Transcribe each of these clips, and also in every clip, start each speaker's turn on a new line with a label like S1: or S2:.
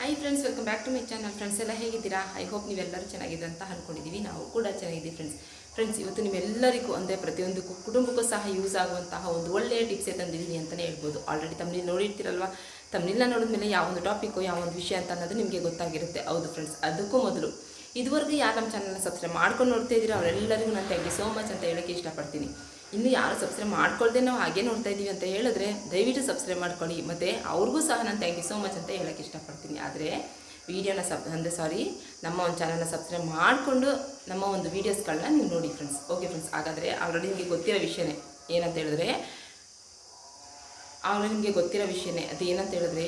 S1: Hi friends welcome back to my channel friends ಎಲ್ಲ ಹೇಗಿದ್ದೀರಾ? I hope ನೀವೆಲ್ಲರೂ ಚೆನ್ನಾಗಿದೆ ಅಂತ ಅಂದ್ಕೊಂಡಿದ್ದೀವಿ ನಾವು ಕೂಡ ಚೆನ್ನಾಗಿದ್ದೀವಿ ಫ್ರೆಂಡ್ಸ್ ಫ್ರೆಂಡ್ಸ್ ಇವತ್ತು ನಿಮ್ಮೆಲ್ಲರಿಗೂ ಅಂದರೆ ಪ್ರತಿಯೊಂದು ಕು- ಕುಟುಂಬಕ್ಕೂ ಸಹ ಯೂಸ್ ಆಗುವಂತಹ ಒಂದು ಒಳ್ಳೆಯ ಟಿಪ್ಸೇ ತಂದಿದ್ದೀನಿ ಅಂತಲೇ ಹೇಳ್ಬೋದು. ಆಲ್ರೆಡಿ ತಮ್ಮಲ್ಲಿ ನೋಡಿರ್ತೀರಲ್ವ? ನೋಡಿದ ನೋಡಿದ್ಮೇಲೆ ಯಾವ ಒಂದು ಟಾಪಿಕ್ಕು ಯಾವ ಒಂದು ವಿಷಯ ಅಂತ ಅನ್ನೋದು ನಿಮಗೆ ಗೊತ್ತಾಗಿರುತ್ತೆ. ಹೌದು ಫ್ರೆಂಡ್ಸ್ ಅದಕ್ಕೂ ಮೊದಲು ಇದುವರೆಗೂ ಯಾರು ನಮ್ಮ ಚಾನಲ್ನ ಸಬ್ಸ್ಕ್ರೈಬ್ ಮಾಡ್ಕೊಂಡು ನೋಡ್ತಾ ಇದ್ದೀರಾ? ಅವರೆಲ್ಲರಿಗೂ ನಾನು ಥ್ಯಾಂಕ್ ಯು ಸೋ ಮಚ್ ಅಂತ ಹೇಳೋಕ್ಕೆ ಇಷ್ಟಪಡ್ತೀನಿ. ಇನ್ನು ಯಾರು ಸಬ್ಸ್ಕ್ರೈಬ್ ಮಾಡ್ಕೊಳ್ದೆ ನಾವು ಹಾಗೆ ನೋಡ್ತಾ ಇದ್ದೀವಿ ಅಂತ ಹೇಳಿದ್ರೆ ದಯವಿಟ್ಟು ಸಬ್ಸ್ಕ್ರೈಬ್ ಮಾಡ್ಕೊಳ್ಳಿ. ಮತ್ತು ಅವ್ರಿಗೂ ಸಹ ನಾನು ಥ್ಯಾಂಕ್ ಯು ಸೋ ಮಚ್ ಅಂತ ಹೇಳೋಕ್ಕೆ ಇಷ್ಟಪಡ್ತೀನಿ. ಆದರೆ ವೀಡಿಯೋನ ಸಬ್ ಅಂದರೆ ಸಾರಿ ನಮ್ಮ ಒಂದು ಚಾನಲ್ನ ಸಬ್ಸ್ಕ್ರೈಬ್ ಮಾಡಿಕೊಂಡು ನಮ್ಮ ಒಂದು ವೀಡಿಯೋಸ್ಗಳನ್ನ ನೀವು ನೋಡಿ ಫ್ರೆಂಡ್ಸ್ ಓಕೆ ಫ್ರೆಂಡ್ಸ್ ಹಾಗಾದರೆ ಆಲ್ರೆಡಿ ನಿಮಗೆ ಗೊತ್ತಿರೋ ವಿಷಯನೇ ಏನಂತ ಹೇಳಿದ್ರೆ ಆಲ್ರೆಡಿ ನಿಮಗೆ ಗೊತ್ತಿರೋ ವಿಷಯನೇ ಅದು ಏನಂತ ಹೇಳಿದ್ರೆ,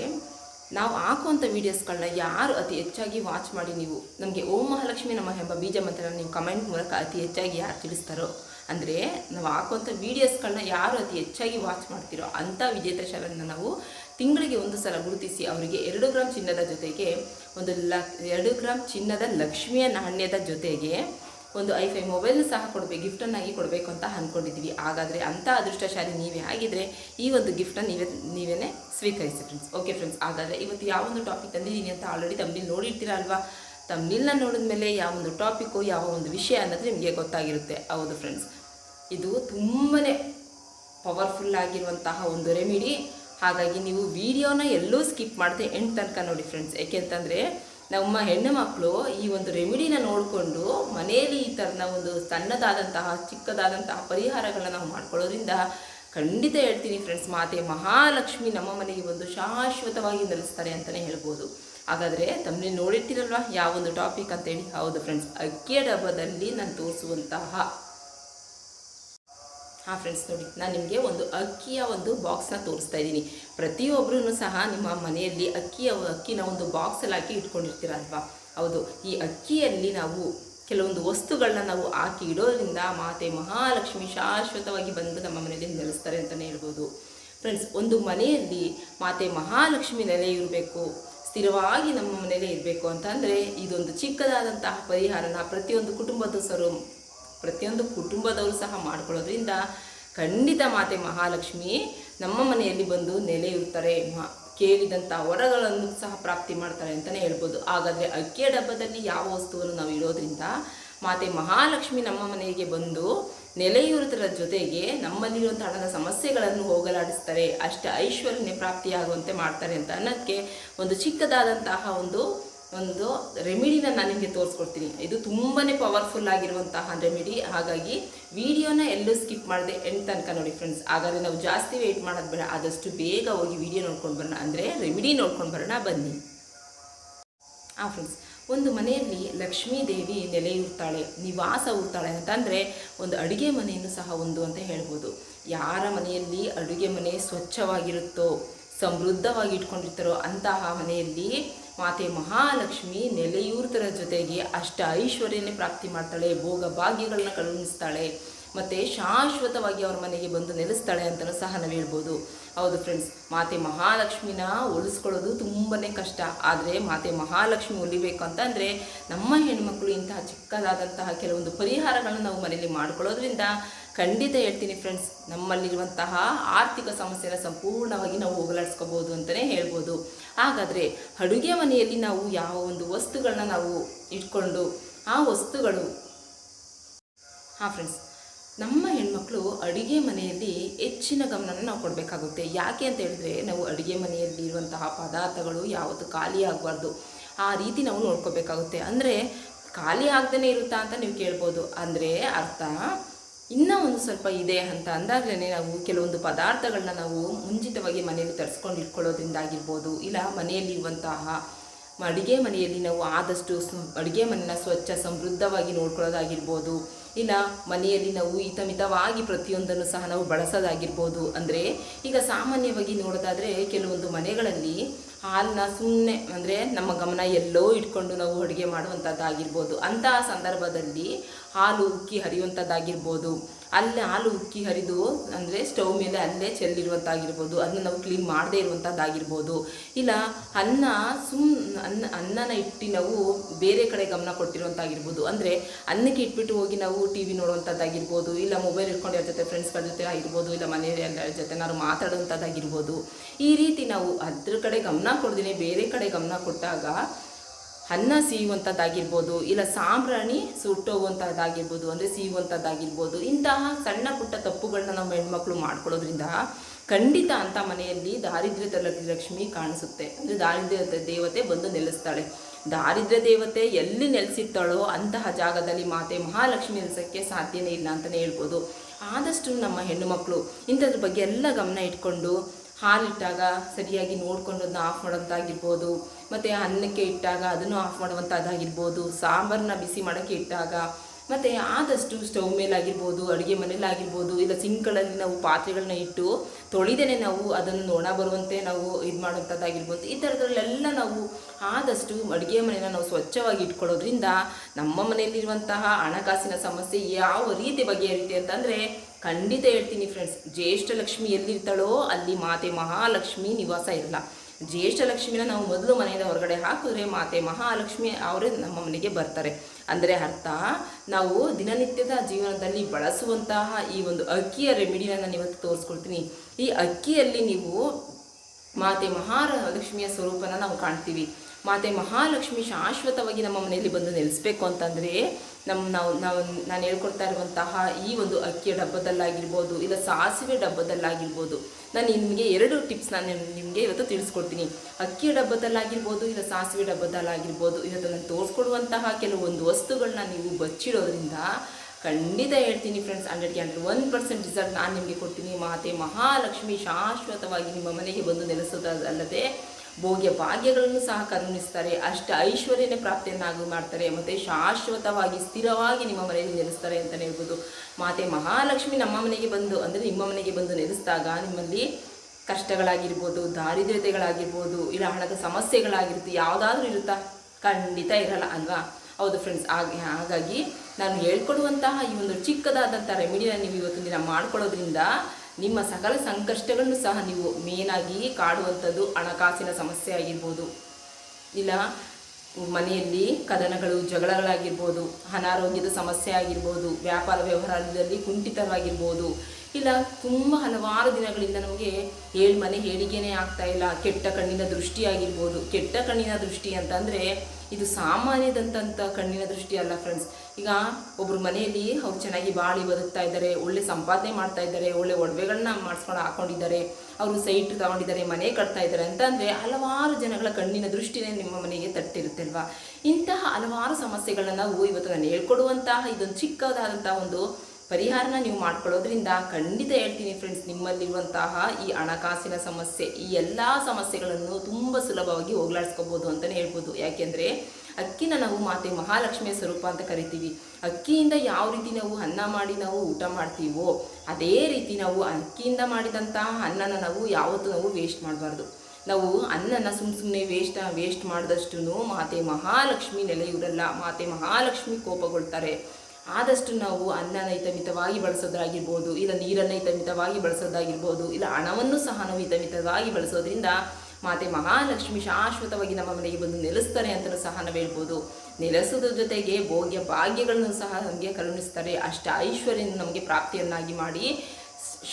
S1: ನಾವು ಹಾಕುವಂಥ ವೀಡಿಯೋಸ್ಗಳನ್ನ ಯಾರು ಅತಿ ಹೆಚ್ಚಾಗಿ ವಾಚ್ ಮಾಡಿ ನೀವು? ನಮಗೆ ಓಂ ಮಹಾಲಕ್ಷ್ಮಿ ನಮ್ಮ ಎಂಬ ಬೀಜ ಮಂತ್ರನ ನೀವು ಕಮೆಂಟ್ ಮೂಲಕ ಅತಿ ಹೆಚ್ಚಾಗಿ ಯಾರು ತಿಳಿಸ್ತಾರೋ ಅಂದರೆ ನಾವು ಹಾಕುವಂಥ ವೀಡಿಯೋಸ್ಗಳನ್ನ ಯಾರು ಅತಿ ಹೆಚ್ಚಾಗಿ ವಾಚ್ ಮಾಡ್ತೀರೋ ಅಂಥ ವಿಜೇತ ಶಾಲೆಯನ್ನು ನಾವು ತಿಂಗಳಿಗೆ ಒಂದು ಸಲ ಗುರುತಿಸಿ ಅವರಿಗೆ ಎರಡು ಗ್ರಾಮ್ ಚಿನ್ನದ ಜೊತೆಗೆ ಒಂದು ಲ, ಎರಡು ಗ್ರಾಮ್ ಚಿನ್ನದ ಲಕ್ಷ್ಮಿಯ ನಾಣ್ಯದ ಜೊತೆಗೆ ಒಂದು ಐಫೈ ಮೊಬೈಲ್ ಸಹ ಕೊಡಬೇಕು ಗಿಫ್ಟನ್ನಾಗಿ ಕೊಡಬೇಕು ಅಂತ ಅಂದ್ಕೊಂಡಿದ್ದೀವಿ ಹಾಗಾದರೆ ಅಂಥ ಅದೃಷ್ಟಶಾಲಿ ನೀವೇ ಆಗಿದ್ದರೆ ಈ ಒಂದು ಗಿಫ್ಟನ್ನು ನೀವೇ ನೀವೇ ಸ್ವೀಕರಿಸಿ ಫ್ರೆಂಡ್ಸ್ ಓಕೆ ಫ್ರೆಂಡ್ಸ್ ಹಾಗಾದರೆ ಇವತ್ತು ಯಾವ ಒಂದು ಟಾಪಿಕ್ ತಂದಿದ್ದೀನಿ ಅಂತ ಆಲ್ರೆಡಿ ತಮ್ಮಲ್ಲಿ ನೋಡಿರ್ತೀರ ಅಲ್ವಾ? ತಮ್ಮನಿಲ್ಲ ನೋಡಿದ ಮೇಲೆ ಯಾವ ಒಂದು ಟಾಪಿಕ್ಕು ಯಾವ ಒಂದು ವಿಷಯ ಅನ್ನೋದು ನಿಮಗೆ ಗೊತ್ತಾಗಿರುತ್ತೆ. ಹೌದು ಫ್ರೆಂಡ್ಸ್ ಇದು ತುಂಬಾ ಪವರ್ಫುಲ್ ಆಗಿರುವಂತಹ ಒಂದು ರೆಮಿಡಿ ಹಾಗಾಗಿ ನೀವು ವಿಡಿಯೋನ ಎಲ್ಲೂ ಸ್ಕಿಪ್ ಮಾಡದೆ ಎಂಟು ತನಕ ನೋಡಿ ಫ್ರೆಂಡ್ಸ್ ಏಕೆಂತಂದರೆ ನಮ್ಮ ಹೆಣ್ಣು ಮಕ್ಕಳು ಈ ಒಂದು ರೆಮಿಡಿನ ನೋಡಿಕೊಂಡು ಮನೆಯಲ್ಲಿ ಈ ಥರದ ಒಂದು ಸಣ್ಣದಾದಂತಹ, ಚಿಕ್ಕದಾದಂತಹ ಪರಿಹಾರಗಳನ್ನ ನಾವು ಮಾಡ್ಕೊಳ್ಳೋದ್ರಿಂದ ಖಂಡಿತ ಹೇಳ್ತೀನಿ ಫ್ರೆಂಡ್ಸ್ ಮಾತೆ ಮಹಾಲಕ್ಷ್ಮಿ ನಮ್ಮ ಮನೆಗೆ ಒಂದು ಶಾಶ್ವತವಾಗಿ ನೆಲೆಸ್ತಾರೆ ಅಂತಲೇ ಹೇಳ್ಬೋದು. ಹಾಗಾದರೆ ತಮ್ಮಲ್ಲಿ ನೋಡಿರ್ತೀರಲ್ವ? ಯಾವ ಒಂದು ಟಾಪಿಕ್ ಅಂತೇಳಿ? ಹೌದು ಫ್ರೆಂಡ್ಸ್ ಅಕ್ಕಿಯ ಡಬ್ಬದಲ್ಲಿ ನಾನು ತೋರಿಸುವಂತಹ ಹಾಂ ಫ್ರೆಂಡ್ಸ್ ನೋಡಿ. ನಾನು ನಿಮಗೆ ಒಂದು ಅಕ್ಕಿಯ ಒಂದು ಬಾಕ್ಸ್ನ ತೋರಿಸ್ತಾ ಇದ್ದೀನಿ. ಪ್ರತಿಯೊಬ್ಬರೂ ಸಹ ನಿಮ್ಮ ಮನೆಯಲ್ಲಿ ಅಕ್ಕಿಯ ಅಕ್ಕಿನ ಒಂದು ಬಾಕ್ಸಲ್ಲಿ ಹಾಕಿ ಇಟ್ಕೊಂಡಿರ್ತೀರ ಅಲ್ವಾ? ಹೌದು. ಈ ಅಕ್ಕಿಯಲ್ಲಿ ನಾವು ಕೆಲವೊಂದು ವಸ್ತುಗಳನ್ನ ನಾವು ಹಾಕಿ ಇಡೋದ್ರಿಂದ ಮಾತೆ ಮಹಾಲಕ್ಷ್ಮಿ ಶಾಶ್ವತವಾಗಿ ಬಂದು ನಮ್ಮ ಮನೆಯಲ್ಲಿ ನೆಲೆಸ್ತಾರೆ ಅಂತಲೇ ಹೇಳ್ಬೋದು. ಫ್ರೆಂಡ್ಸ್ ಒಂದು ಮನೆಯಲ್ಲಿ ಮಾತೆ ಮಹಾಲಕ್ಷ್ಮಿ ನೆಲೆ ಇರಬೇಕು. ಸ್ಥಿರವಾಗಿ ನಮ್ಮ ಮನೆಯಲ್ಲೇ ಇರಬೇಕು ಅಂತಂದರೆ ಇದೊಂದು ಚಿಕ್ಕದಾದಂತಹ ಪರಿಹಾರನ ಪ್ರತಿಯೊಂದು ಕುಟುಂಬದ ಸರು ಪ್ರತಿಯೊಂದು ಕುಟುಂಬದವರು ಸಹ ಮಾಡ್ಕೊಳ್ಳೋದ್ರಿಂದ ಖಂಡಿತ ಮಾತೆ ಮಹಾಲಕ್ಷ್ಮಿ ನಮ್ಮ ಮನೆಯಲ್ಲಿ ಬಂದು ನೆಲೆಯುತ್ತಾರೆ ಮ ಕೇಳಿದಂಥ ವರಗಳನ್ನು ಸಹ ಪ್ರಾಪ್ತಿ ಮಾಡ್ತಾರೆ ಅಂತಲೇ ಹೇಳ್ಬೋದು. ಹಾಗಾದರೆ ಅಕ್ಕಿಯ ಡಬ್ಬದಲ್ಲಿ ಯಾವ ವಸ್ತುವನ್ನು ನಾವು ಇಡೋದ್ರಿಂದ ಮಾತೆ ಮಹಾಲಕ್ಷ್ಮಿ ನಮ್ಮ ಮನೆಗೆ ಬಂದು ನೆಲೆಯೂರುವುದರ ಜೊತೆಗೆ ನಮ್ಮಲ್ಲಿರುವಂಥ ಹಣದ ಸಮಸ್ಯೆಗಳನ್ನು ಹೋಗಲಾಡಿಸ್ತಾರೆ. ಅಷ್ಟು ಐಶ್ವರ್ಯ ಪ್ರಾಪ್ತಿಯಾಗುವಂತೆ ಮಾಡ್ತಾರೆ ಅಂತ ಅನ್ನೋದಕ್ಕೆ ಒಂದು ಚಿಕ್ಕದಾದಂತಹ ಒಂದು ಒಂದು ರೆಮಿಡಿನ ನಾನು ನಿಮಗೆ ತೋರಿಸ್ಕೊಡ್ತೀನಿ. ಇದು ತುಂಬಾ ಪವರ್ಫುಲ್ ಆಗಿರುವಂತಹ ರೆಮಿಡಿ ಹಾಗಾಗಿ ವಿಡಿಯೋನ ಎಲ್ಲೂ ಸ್ಕಿಪ್ ಮಾಡಿದೆ ಎಂಡ್ ತನಕ ನೋಡಿ ಫ್ರೆಂಡ್ಸ್ ಹಾಗಾದರೆ ನಾವು ಜಾಸ್ತಿ ವೆಯ್ಟ್ ಮಾಡೋದು ಬೇಡ. ಆದಷ್ಟು ಬೇಗ ಹೋಗಿ ವಿಡಿಯೋ ನೋಡ್ಕೊಂಡು ಬರೋಣ. ಅಂದರೆ ರೆಮಿಡಿ ನೋಡ್ಕೊಂಡು ಬರೋಣ. ಬನ್ನಿ. ಹಾಂ ಫ್ರೆಂಡ್ಸ್ ಒಂದು ಮನೆಯಲ್ಲಿ ಲಕ್ಷ್ಮೀ ದೇವಿ ನೆಲೆಯೂರ್ತಾಳೆ, ನಿವಾಸ ಉರ್ತಾಳೆ ಅಂತಂದರೆ ಒಂದು ಅಡುಗೆ ಮನೆಯನ್ನು ಸಹ ಒಂದು ಅಂತ ಹೇಳ್ಬೋದು. ಯಾರ ಮನೆಯಲ್ಲಿ ಅಡುಗೆ ಮನೆ ಸ್ವಚ್ಛವಾಗಿರುತ್ತೋ ಸಮೃದ್ಧವಾಗಿ ಇಟ್ಕೊಂಡಿರ್ತಾರೋ ಅಂತಹ ಮನೆಯಲ್ಲಿ ಮಾತೆ ಮಹಾಲಕ್ಷ್ಮಿ ನೆಲೆಯೂರ್ತರ ಜೊತೆಗೆ ಅಷ್ಟ ಐಶ್ವರ್ಯನೇ ಪ್ರಾಪ್ತಿ ಮಾಡ್ತಾಳೆ, ಭೋಗ ಭಾಗ್ಯಗಳನ್ನ ಕಳುಹಿಸ್ತಾಳೆ. ಮತ್ತು ಶಾಶ್ವತವಾಗಿ ಅವ್ರ ಮನೆಗೆ ಬಂದು ನೆಲೆಸ್ತಾಳೆ ಅಂತಲೂ ಸಹ ನಾವು ಹೇಳ್ಬೋದು. ಹೌದು ಫ್ರೆಂಡ್ಸ್ ಮಾತೆ ಮಹಾಲಕ್ಷ್ಮಿನ ಉಳಿಸ್ಕೊಳ್ಳೋದು ತುಂಬಾ ಕಷ್ಟ. ಆದರೆ ಮಾತೆ ಮಹಾಲಕ್ಷ್ಮಿ ಉಳಿಬೇಕು ಅಂತಂದರೆ ನಮ್ಮ ಹೆಣ್ಮಕ್ಳು ಇಂತಹ ಚಿಕ್ಕದಾದಂತಹ ಕೆಲವೊಂದು ಪರಿಹಾರಗಳನ್ನು ನಾವು ಮನೆಯಲ್ಲಿ ಮಾಡ್ಕೊಳ್ಳೋದ್ರಿಂದ ಖಂಡಿತ ಹೇಳ್ತೀನಿ ಫ್ರೆಂಡ್ಸ್ ನಮ್ಮಲ್ಲಿರುವಂತಹ ಆರ್ಥಿಕ ಸಮಸ್ಯೆನ ಸಂಪೂರ್ಣವಾಗಿ ನಾವು ಹೋಗಲಾಡಿಸ್ಕೋಬೋದು ಅಂತಲೇ ಹೇಳ್ಬೋದು. ಹಾಗಾದರೆ ಅಡುಗೆ ಮನೆಯಲ್ಲಿ ನಾವು ಯಾವ ಒಂದು ವಸ್ತುಗಳನ್ನ ನಾವು ಇಟ್ಕೊಂಡು ಆ ವಸ್ತುಗಳು, ಹಾಂ ಫ್ರೆಂಡ್ಸ್ ನಮ್ಮ ಹೆಣ್ಮಕ್ಳು ಅಡುಗೆ ಮನೆಯಲ್ಲಿ ಹೆಚ್ಚಿನ ಗಮನನ ನಾವು ಕೊಡಬೇಕಾಗುತ್ತೆ. ಯಾಕೆ ಅಂತ ಹೇಳಿದ್ರೆ ನಾವು ಅಡುಗೆ ಮನೆಯಲ್ಲಿ ಇರುವಂತಹ ಪದಾರ್ಥಗಳು ಯಾವತ್ತು ಖಾಲಿ ಆಗಬಾರ್ದು. ಆ ರೀತಿ ನಾವು ನೋಡ್ಕೋಬೇಕಾಗುತ್ತೆ. ಅಂದರೆ ಖಾಲಿ ಆಗದೇ ಇರುತ್ತಾ ಅಂತ ನೀವು ಕೇಳ್ಬೋದು. ಅಂದರೆ ಅರ್ಥ, ಇನ್ನೂ ಒಂದು ಸ್ವಲ್ಪ ಇದೆ ಅಂತ ಅಂದಾಗಲೇ ನಾವು ಕೆಲವೊಂದು ಪದಾರ್ಥಗಳನ್ನ ನಾವು ಮುಂಚಿತವಾಗಿ ಮನೆಯಲ್ಲಿ ತರಿಸ್ಕೊಂಡು ಇಟ್ಕೊಳ್ಳೋದ್ರಿಂದ ಆಗಿರ್ಬೋದು ಇಲ್ಲ ಮನೆಯಲ್ಲಿರುವಂತಹ ಅಡುಗೆ ಮನೆಯಲ್ಲಿ ನಾವು ಆದಷ್ಟು ಅಡುಗೆ ಮನೆಯನ್ನು ಸ್ವಚ್ಛ, ಸಮೃದ್ಧವಾಗಿ ನೋಡ್ಕೊಳ್ಳೋದಾಗಿರ್ಬೋದು. ಇಲ್ಲ ಮನೆಯಲ್ಲಿ ನಾವು ಹಿತಮಿತವಾಗಿ ಪ್ರತಿಯೊಂದನ್ನು ಸಹ ನಾವು ಬಳಸೋದಾಗಿರ್ಬೋದು. ಅಂದರೆ ಈಗ ಸಾಮಾನ್ಯವಾಗಿ ನೋಡೋದಾದರೆ ಕೆಲವೊಂದು ಮನೆಗಳಲ್ಲಿ ಹಾಲನ್ನ ಸುಮ್ಮನೆ ಅಂದರೆ ನಮ್ಮ ಗಮನ ಎಲ್ಲೋ ಇಟ್ಕೊಂಡು ನಾವು ಅಡುಗೆ ಮಾಡುವಂಥದ್ದಾಗಿರ್ಬೋದು. ಅಂತಹ ಸಂದರ್ಭದಲ್ಲಿ ಹಾಲು ಉಕ್ಕಿ ಹರಿಯುವಂಥದ್ದಾಗಿರ್ಬೋದು. ಅಲ್ಲೇ ಹಾಲು ಉಕ್ಕಿ ಹರಿದು, ಅಂದರೆ ಸ್ಟವ್ ಮೇಲೆ ಅಲ್ಲೇ ಚೆಲ್ಲಿರುವಂಥಾಗಿರ್ಬೋದು ಅದನ್ನ ನಾವು ಕ್ಲೀನ್ ಮಾಡದೇ ಇರುವಂಥದ್ದಾಗಿರ್ಬೋದು ಇಲ್ಲ, ಅನ್ನ ಸುಮ್, ಅನ್ನ, ಅನ್ನನ ಇಟ್ಟು ನಾವು ಬೇರೆ ಕಡೆ ಗಮನ ಕೊಟ್ಟಿರುವಂಥಾಗಿರ್ಬೋದು ಅಂದರೆ ಅನ್ನಕ್ಕೆ ಇಟ್ಬಿಟ್ಟು ಹೋಗಿ ನಾವು ಟಿ ವಿ ನೋಡುವಂಥದ್ದಾಗಿರ್ಬೋದು ಇಲ್ಲ ಮೊಬೈಲ್ ಇಟ್ಕೊಂಡು ಯಾರ ಜೊತೆ ಫ್ರೆಂಡ್ಸ್ಗಳ ಜೊತೆ ಆಗಿರ್ಬೋದು, ಇಲ್ಲ ಮನೆಯವರ ಜೊತೆ ನಾವು ಮಾತಾಡುವಂಥದ್ದಾಗಿರ್ಬೋದು ಈ ರೀತಿ ನಾವು ಅದ್ರ ಕಡೆ ಗಮನ ಕೊಡ್ದೇ ಬೇರೆ ಕಡೆ ಗಮನ ಕೊಟ್ಟಾಗ ಅನ್ನ ಸೀಯುವಂಥದ್ದಾಗಿರ್ಬೋದು, ಇಲ್ಲ ಸಾಂಬ್ರಾಣಿ ಸುಟ್ಟೋಗುವಂಥದ್ದಾಗಿರ್ಬೋದು, ಅಂದರೆ ಸೀಯುವಂಥದ್ದಾಗಿರ್ಬೋದು, ಇಂತಹ ಸಣ್ಣ ಪುಟ್ಟ ತಪ್ಪುಗಳನ್ನ ನಾವು ಹೆಣ್ಮಕ್ಳು ಮಾಡ್ಕೊಳ್ಳೋದ್ರಿಂದ ಖಂಡಿತ ಅಂಥ ಮನೆಯಲ್ಲಿ ದಾರಿದ್ರ್ಯ ಲಕ್ಷ್ಮಿ ಕಾಣಿಸುತ್ತೆ. ಅಂದರೆ ದಾರಿದ್ರ್ಯ ದೇವತೆ ಬಂದು ನೆಲೆಸ್ತಾಳೆ. ದಾರಿದ್ರ್ಯ ದೇವತೆ ಎಲ್ಲಿ ನೆಲೆಸಿರ್ತಾಳೋ ಅಂತಹ ಜಾಗದಲ್ಲಿ ಮಾತೆ ಮಹಾಲಕ್ಷ್ಮಿ ನೆಲೆಸೋಕ್ಕೆ ಸಾಧ್ಯನೇ ಇಲ್ಲ ಅಂತಲೇ ಹೇಳ್ಬೋದು. ಆದಷ್ಟು ನಮ್ಮ ಹೆಣ್ಣು ಮಕ್ಕಳು ಇಂಥದ್ರ ಬಗ್ಗೆ ಎಲ್ಲ ಗಮನ ಇಟ್ಕೊಂಡು ಹಾಲಿಟ್ಟಾಗ ಸರಿಯಾಗಿ ನೋಡ್ಕೊಂಡು ಅದನ್ನ ಆಫ್ ಮಾಡೋದಾಗಿರ್ಬೋದು ಮತ್ತು ಅನ್ನಕ್ಕೆ ಇಟ್ಟಾಗ ಅದನ್ನು ಆಫ್ ಮಾಡುವಂಥದ್ದಾಗಿರ್ಬೋದು ಸಾಂಬಾರನ್ನ ಬಿಸಿ ಮಾಡೋಕ್ಕೆ ಇಟ್ಟಾಗ, ಮತ್ತು ಆದಷ್ಟು ಸ್ಟವ್ ಮೇಲಾಗಿರ್ಬೋದು, ಅಡುಗೆ ಮನೇಲಾಗಿರ್ಬೋದು ಇಲ್ಲ ಸಿಂಕ್ಗಳಲ್ಲಿ ನಾವು ಪಾತ್ರೆಗಳನ್ನ ಇಟ್ಟು ತೊಳಿದೇನೆ ನಾವು ಅದನ್ನು ನೋಣ ಬರುವಂತೆ ನಾವು ಇದು ಮಾಡುವಂಥದ್ದಾಗಿರ್ಬೋದು ಈ ಥರದ್ರಲ್ಲೆಲ್ಲ ನಾವು ಆದಷ್ಟು ಅಡುಗೆ ಮನೇನ ನಾವು ಸ್ವಚ್ಛವಾಗಿ ಇಟ್ಕೊಳ್ಳೋದ್ರಿಂದ ನಮ್ಮ ಮನೆಯಲ್ಲಿರುವಂತಹ ಹಣಕಾಸಿನ ಸಮಸ್ಯೆ ಯಾವ ರೀತಿ ಬಗೆಹರಿತೆ ಅಂತಂದರೆ ಖಂಡಿತ ಹೇಳ್ತೀನಿ ಫ್ರೆಂಡ್ಸ್ ಜ್ಯೇಷ್ಠ ಲಕ್ಷ್ಮಿ ಎಲ್ಲಿರ್ತಾಳೋ ಅಲ್ಲಿ ಮಾತೆ ಮಹಾಲಕ್ಷ್ಮಿ ನಿವಾಸ ಇರಲ್ಲ. ಜ್ಯೇಷ್ಠ ಲಕ್ಷ್ಮಿನ ನಾವು ಮೊದಲು ಮನೆಯಿಂದ ಹೊರಗಡೆ ಹಾಕಿದ್ರೆ ಮಾತೆ ಮಹಾಲಕ್ಷ್ಮಿ ಅವರೇ ನಮ್ಮ ಮನೆಗೆ ಬರ್ತಾರೆ. ಅಂದರೆ ಅರ್ಥ, ನಾವು ದಿನನಿತ್ಯದ ಜೀವನದಲ್ಲಿ ಬಳಸುವಂತಹ ಈ ಒಂದು ಅಕ್ಕಿಯ ರೆಮಿಡಿನ ನಾನು ಇವತ್ತು ತೋರಿಸ್ಕೊಳ್ತೀನಿ ಈ ಅಕ್ಕಿಯಲ್ಲಿ ನೀವು ಮಾತೆ ಮಹಾಲಕ್ಷ್ಮಿಯ ಸ್ವರೂಪನ ನಾವು ಕಾಣ್ತೀವಿ. ಮಾತೆ ಮಹಾಲಕ್ಷ್ಮಿ ಶಾಶ್ವತವಾಗಿ ನಮ್ಮ ಮನೆಯಲ್ಲಿ ಬಂದು ನೆಲೆಸ್ಬೇಕು ಅಂತಂದರೆ ನಮ್ಮ ನಾವು ನಾವು, ನಾನು ಹೇಳ್ಕೊಡ್ತಾ ಇರುವಂತಹ ಈ ಒಂದು ಅಕ್ಕಿಯ ಡಬ್ಬದಲ್ಲಾಗಿರ್ಬೋದು, ಇಲ್ಲ ಸಾಸಿವೆ ಡಬ್ಬದಲ್ಲಾಗಿರ್ಬೋದು, ನಾನು ನಿಮಗೆ ಎರಡು ಟಿಪ್ಸ್ ನಾನು ನಿಮಗೆ ಇವತ್ತು ತಿಳಿಸ್ಕೊಡ್ತೀನಿ. ಅಕ್ಕಿಯ ಡಬ್ಬದಲ್ಲಾಗಿರ್ಬೋದು, ಇಲ್ಲ ಸಾಸಿವೆ ಡಬ್ಬದಲ್ಲಾಗಿರ್ಬೋದು, ಇವತ್ತು ನಾನು ತೋರಿಸ್ಕೊಡುವಂತಹ ಕೆಲವೊಂದು ವಸ್ತುಗಳನ್ನ ನೀವು ಬಚ್ಚಿಡೋದ್ರಿಂದ ಖಂಡಿತ ಹೇಳ್ತೀನಿ ಫ್ರೆಂಡ್ಸ್ ಹಂಡ್ರೆಡ್ಗೆ ಹಂಡ್ರೆಡ್ ಒನ್ ಪರ್ಸೆಂಟ್ ರಿಸಲ್ಟ್ ನಾನು ನಿಮಗೆ ಕೊಡ್ತೀನಿ. ಮಾತೆ ಮಹಾಲಕ್ಷ್ಮಿ ಶಾಶ್ವತವಾಗಿ ನಿಮ್ಮ ಮನೆಗೆ ಬಂದು ನೆಲೆಸೋದಲ್ಲದೆ ಭೋಗ್ಯ ಭಾಗ್ಯಗಳನ್ನು ಸಹ ಕರುಣಿಸ್ತಾರೆ, ಅಷ್ಟು ಐಶ್ವರ್ಯನೇ ಪ್ರಾಪ್ತಿಯನ್ನಾಗಿ ಮಾಡ್ತಾರೆ, ಮತ್ತು ಶಾಶ್ವತವಾಗಿ ಸ್ಥಿರವಾಗಿ ನಿಮ್ಮ ಮನೆಯಲ್ಲಿ ನೆಲೆಸ್ತಾರೆ ಅಂತಲೇ ಹೇಳ್ಬೋದು. ಮಾತೆ ಮಹಾಲಕ್ಷ್ಮಿ ನಮ್ಮ ಮನೆಗೆ ಬಂದು, ಅಂದರೆ ನಿಮ್ಮ ಮನೆಗೆ ಬಂದು ನೆಲೆಸಿದಾಗ ನಿಮ್ಮಲ್ಲಿ ಕಷ್ಟಗಳಾಗಿರ್ಬೋದು, ದಾರಿದ್ರ್ಯತೆಗಳಾಗಿರ್ಬೋದು, ಇಲ್ಲ ಹಣದ ಸಮಸ್ಯೆಗಳಾಗಿರುತ್ತೆ, ಯಾವುದಾದ್ರೂ ಇರುತ್ತಾ? ಖಂಡಿತ ಇರಲ್ಲ ಅಲ್ವಾ? ಹೌದು ಫ್ರೆಂಡ್ಸ್ ಹಾಗೆ ಹಾಗಾಗಿ ನಾನು ಹೇಳ್ಕೊಡುವಂತಹ ಈ ಒಂದು ಚಿಕ್ಕದಾದಂಥ ರೆಮಿಡಿನ ನೀವು ಇವತ್ತು ದಿನ ಮಾಡ್ಕೊಳ್ಳೋದ್ರಿಂದ ನಿಮ್ಮ ಸಕಲ ಸಂಕಷ್ಟಗಳನ್ನು ಸಹ ನೀವು ಮೇನಾಗಿ ಕಾಡುವಂಥದ್ದು ಹಣಕಾಸಿನ ಸಮಸ್ಯೆ ಆಗಿರ್ಬೋದು. ಇಲ್ಲ, ಮನೆಯಲ್ಲಿ ಕದನಗಳು ಜಗಳಗಳಾಗಿರ್ಬೋದು, ಅನಾರೋಗ್ಯದ ಸಮಸ್ಯೆ ಆಗಿರ್ಬೋದು, ವ್ಯಾಪಾರ ವ್ಯವಹಾರದಲ್ಲಿ ಕುಂಠಿತವಾಗಿರ್ಬೋದು, ಇಲ್ಲ, ತುಂಬ ಹಲವಾರು ದಿನಗಳಿಂದ ನಮಗೆ ಹೇಳಿ ಮನೆ ಹೇಳಿಕೆನೇ ಆಗ್ತಾ ಇಲ್ಲ. ಕೆಟ್ಟ ಕಣ್ಣಿನ ದೃಷ್ಟಿ ಆಗಿರ್ಬೋದು. ಕೆಟ್ಟ ಕಣ್ಣಿನ ದೃಷ್ಟಿ ಅಂತಂದರೆ ಇದು ಸಾಮಾನ್ಯದಂಥ ಕಣ್ಣಿನ ದೃಷ್ಟಿ ಅಲ್ಲ ಫ್ರೆಂಡ್ಸ್ ಈಗ ಒಬ್ಬರು ಮನೆಯಲ್ಲಿ ಅವ್ರು ಚೆನ್ನಾಗಿ ಬಾಳಿ ಬದುಕ್ತಾ ಇದ್ದಾರೆ, ಒಳ್ಳೆ ಸಂಪಾದನೆ ಮಾಡ್ತಾ ಇದ್ದಾರೆ, ಒಳ್ಳೆ ಒಡವೆಗಳನ್ನ ಮಾಡಿಸ್ಕೊಂಡು ಹಾಕೊಂಡಿದ್ದಾರೆ, ಅವರು ಸೈಟ್ ತಗೊಂಡಿದ್ದಾರೆ, ಮನೆ ಕಟ್ತಾ ಇದ್ದಾರೆ ಅಂತಂದರೆ ಹಲವಾರು ಜನಗಳ ಕಣ್ಣಿನ ದೃಷ್ಟಿನೇ ನಿಮ್ಮ ಮನೆಗೆ ತಟ್ಟಿರುತ್ತಲ್ವಾ? ಇಂತಹ ಹಲವಾರು ಸಮಸ್ಯೆಗಳನ್ನ ನಾವು ಇವತ್ತು ನಾನು ಹೇಳ್ಕೊಡುವಂತಹ ಇದೊಂದು ಚಿಕ್ಕದಾದಂತಹ ಒಂದು ಪರಿಹಾರನ ನೀವು ಮಾಡ್ಕೊಳ್ಳೋದ್ರಿಂದ ಖಂಡಿತ ಹೇಳ್ತೀನಿ ಫ್ರೆಂಡ್ಸ್ ನಿಮ್ಮಲ್ಲಿರುವಂತಹ ಈ ಹಣಕಾಸಿನ ಸಮಸ್ಯೆ, ಈ ಎಲ್ಲ ಸಮಸ್ಯೆಗಳನ್ನು ತುಂಬ ಸುಲಭವಾಗಿ ಹೋಗ್ಲಾಡಿಸ್ಕೋಬೋದು ಅಂತಲೇ ಹೇಳ್ಬೋದು. ಯಾಕೆಂದರೆ ಅಕ್ಕಿನ ನಾವು ಮಾತೆ ಮಹಾಲಕ್ಷ್ಮಿಯ ಸ್ವರೂಪ ಅಂತ ಕರಿತೀವಿ. ಅಕ್ಕಿಯಿಂದ ಯಾವ ರೀತಿ ನಾವು ಅನ್ನ ಮಾಡಿ ನಾವು ಊಟ ಮಾಡ್ತೀವೋ, ಅದೇ ರೀತಿ ನಾವು ಅಕ್ಕಿಯಿಂದ ಮಾಡಿದಂತಹ ಅನ್ನನ ನಾವು ಯಾವತ್ತೂ ನಾವು ವೇಸ್ಟ್ ಮಾಡಬಾರ್ದು. ನಾವು ಅನ್ನನ ಸುಮ್ಮ ಸುಮ್ಮನೆ ವೇಸ್ಟ್ ವೇಸ್ಟ್ ಮಾಡಿದಷ್ಟು ಮಾತೆ ಮಹಾಲಕ್ಷ್ಮಿ ನೆಲೆಯೂರಲ್ಲ. ಮಾತೆ ಮಹಾಲಕ್ಷ್ಮಿ ಕೋಪಗೊಳ್ತಾರೆ. ಆದಷ್ಟು ನಾವು ಅನ್ನನ ಹಿತಮಿತವಾಗಿ ಬಳಸೋದಾಗಿರ್ಬೋದು ಇಲ್ಲ ನೀರನ್ನು ಹಿತಮಿತವಾಗಿ ಬಳಸೋದಾಗಿರ್ಬೋದು, ಇಲ್ಲ ಹಣವನ್ನು ಸಹ ನಾವು ಹಿತಮಿತವಾಗಿ ಬಳಸೋದ್ರಿಂದ ಮಾತೆ ಮಹಾಲಕ್ಷ್ಮಿ ಶಾಶ್ವತವಾಗಿ ನಮ್ಮ ಮನೆಗೆ ಬಂದು ನೆಲೆಸ್ತಾರೆ ಅಂತಲೂ ಸಹ ನಾವು ಹೇಳ್ಬೋದು. ನೆಲೆಸೋದ್ರ ಜೊತೆಗೆ ಭೋಗ್ಯ ಭಾಗ್ಯಗಳನ್ನು ಸಹ ನಮಗೆ ಕರುಣಿಸ್ತಾರೆ. ಅಷ್ಟ ಐಶ್ವರ್ಯ ನಮಗೆ ಪ್ರಾಪ್ತಿಯನ್ನಾಗಿ ಮಾಡಿ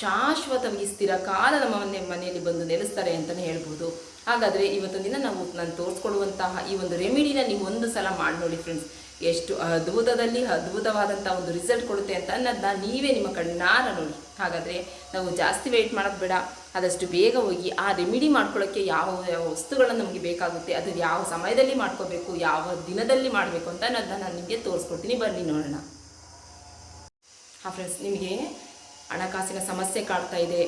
S1: ಶಾಶ್ವತವಾಗಿ ಸ್ಥಿರ ಕಾಲ ನಮ್ಮ ಮನೆ ಮನೆಯಲ್ಲಿ ಬಂದು ನೆಲೆಸ್ತಾರೆ ಅಂತಲೇ ಹೇಳ್ಬೋದು. ಹಾಗಾದರೆ ದಿನ ನಾವು ನಾನು ತೋರಿಸ್ಕೊಡುವಂತಹ ಈ ಒಂದು ರೆಮಿಡಿನ ನೀವು ಒಂದು ಸಲ ಮಾಡಿ ನೋಡಿ ಫ್ರೆಂಡ್ಸ್ ಎಷ್ಟು ಅದ್ಭುತದಲ್ಲಿ ಅದ್ಭುತವಾದಂಥ ಒಂದು ರಿಸಲ್ಟ್ ಕೊಡುತ್ತೆ ಅಂತ ಅನ್ನೋದನ್ನ ನೀವೇ ನಿಮ್ಮ ಕಣ್ಣಾರ ನೋಡಿ. ಹಾಗಾದರೆ ನಾವು ಜಾಸ್ತಿ ವೆಯ್ಟ್ ಮಾಡೋದು ಬೇಡ. ಆದಷ್ಟು ಬೇಗ ಹೋಗಿ ಆ ರೆಮಿಡಿ ಮಾಡ್ಕೊಳ್ಳೋಕ್ಕೆ ಯಾವ ಯಾವ ವಸ್ತುಗಳನ್ನು ನಮಗೆ ಬೇಕಾಗುತ್ತೆ, ಅದು ಯಾವ ಸಮಯದಲ್ಲಿ ಮಾಡ್ಕೋಬೇಕು, ಯಾವ ದಿನದಲ್ಲಿ ಮಾಡಬೇಕು ಅಂತ ಅನ್ನೋದನ್ನ ನಾನು ನಿಮಗೆ ತೋರಿಸ್ಕೊಡ್ತೀನಿ. ಬನ್ನಿ ನೋಡೋಣ. ಹಾಂ ಫ್ರೆಂಡ್ಸ್ ನಿಮಗೆ ಹಣಕಾಸಿನ ಸಮಸ್ಯೆ ಕಾಡ್ತಾ ಇದೆ.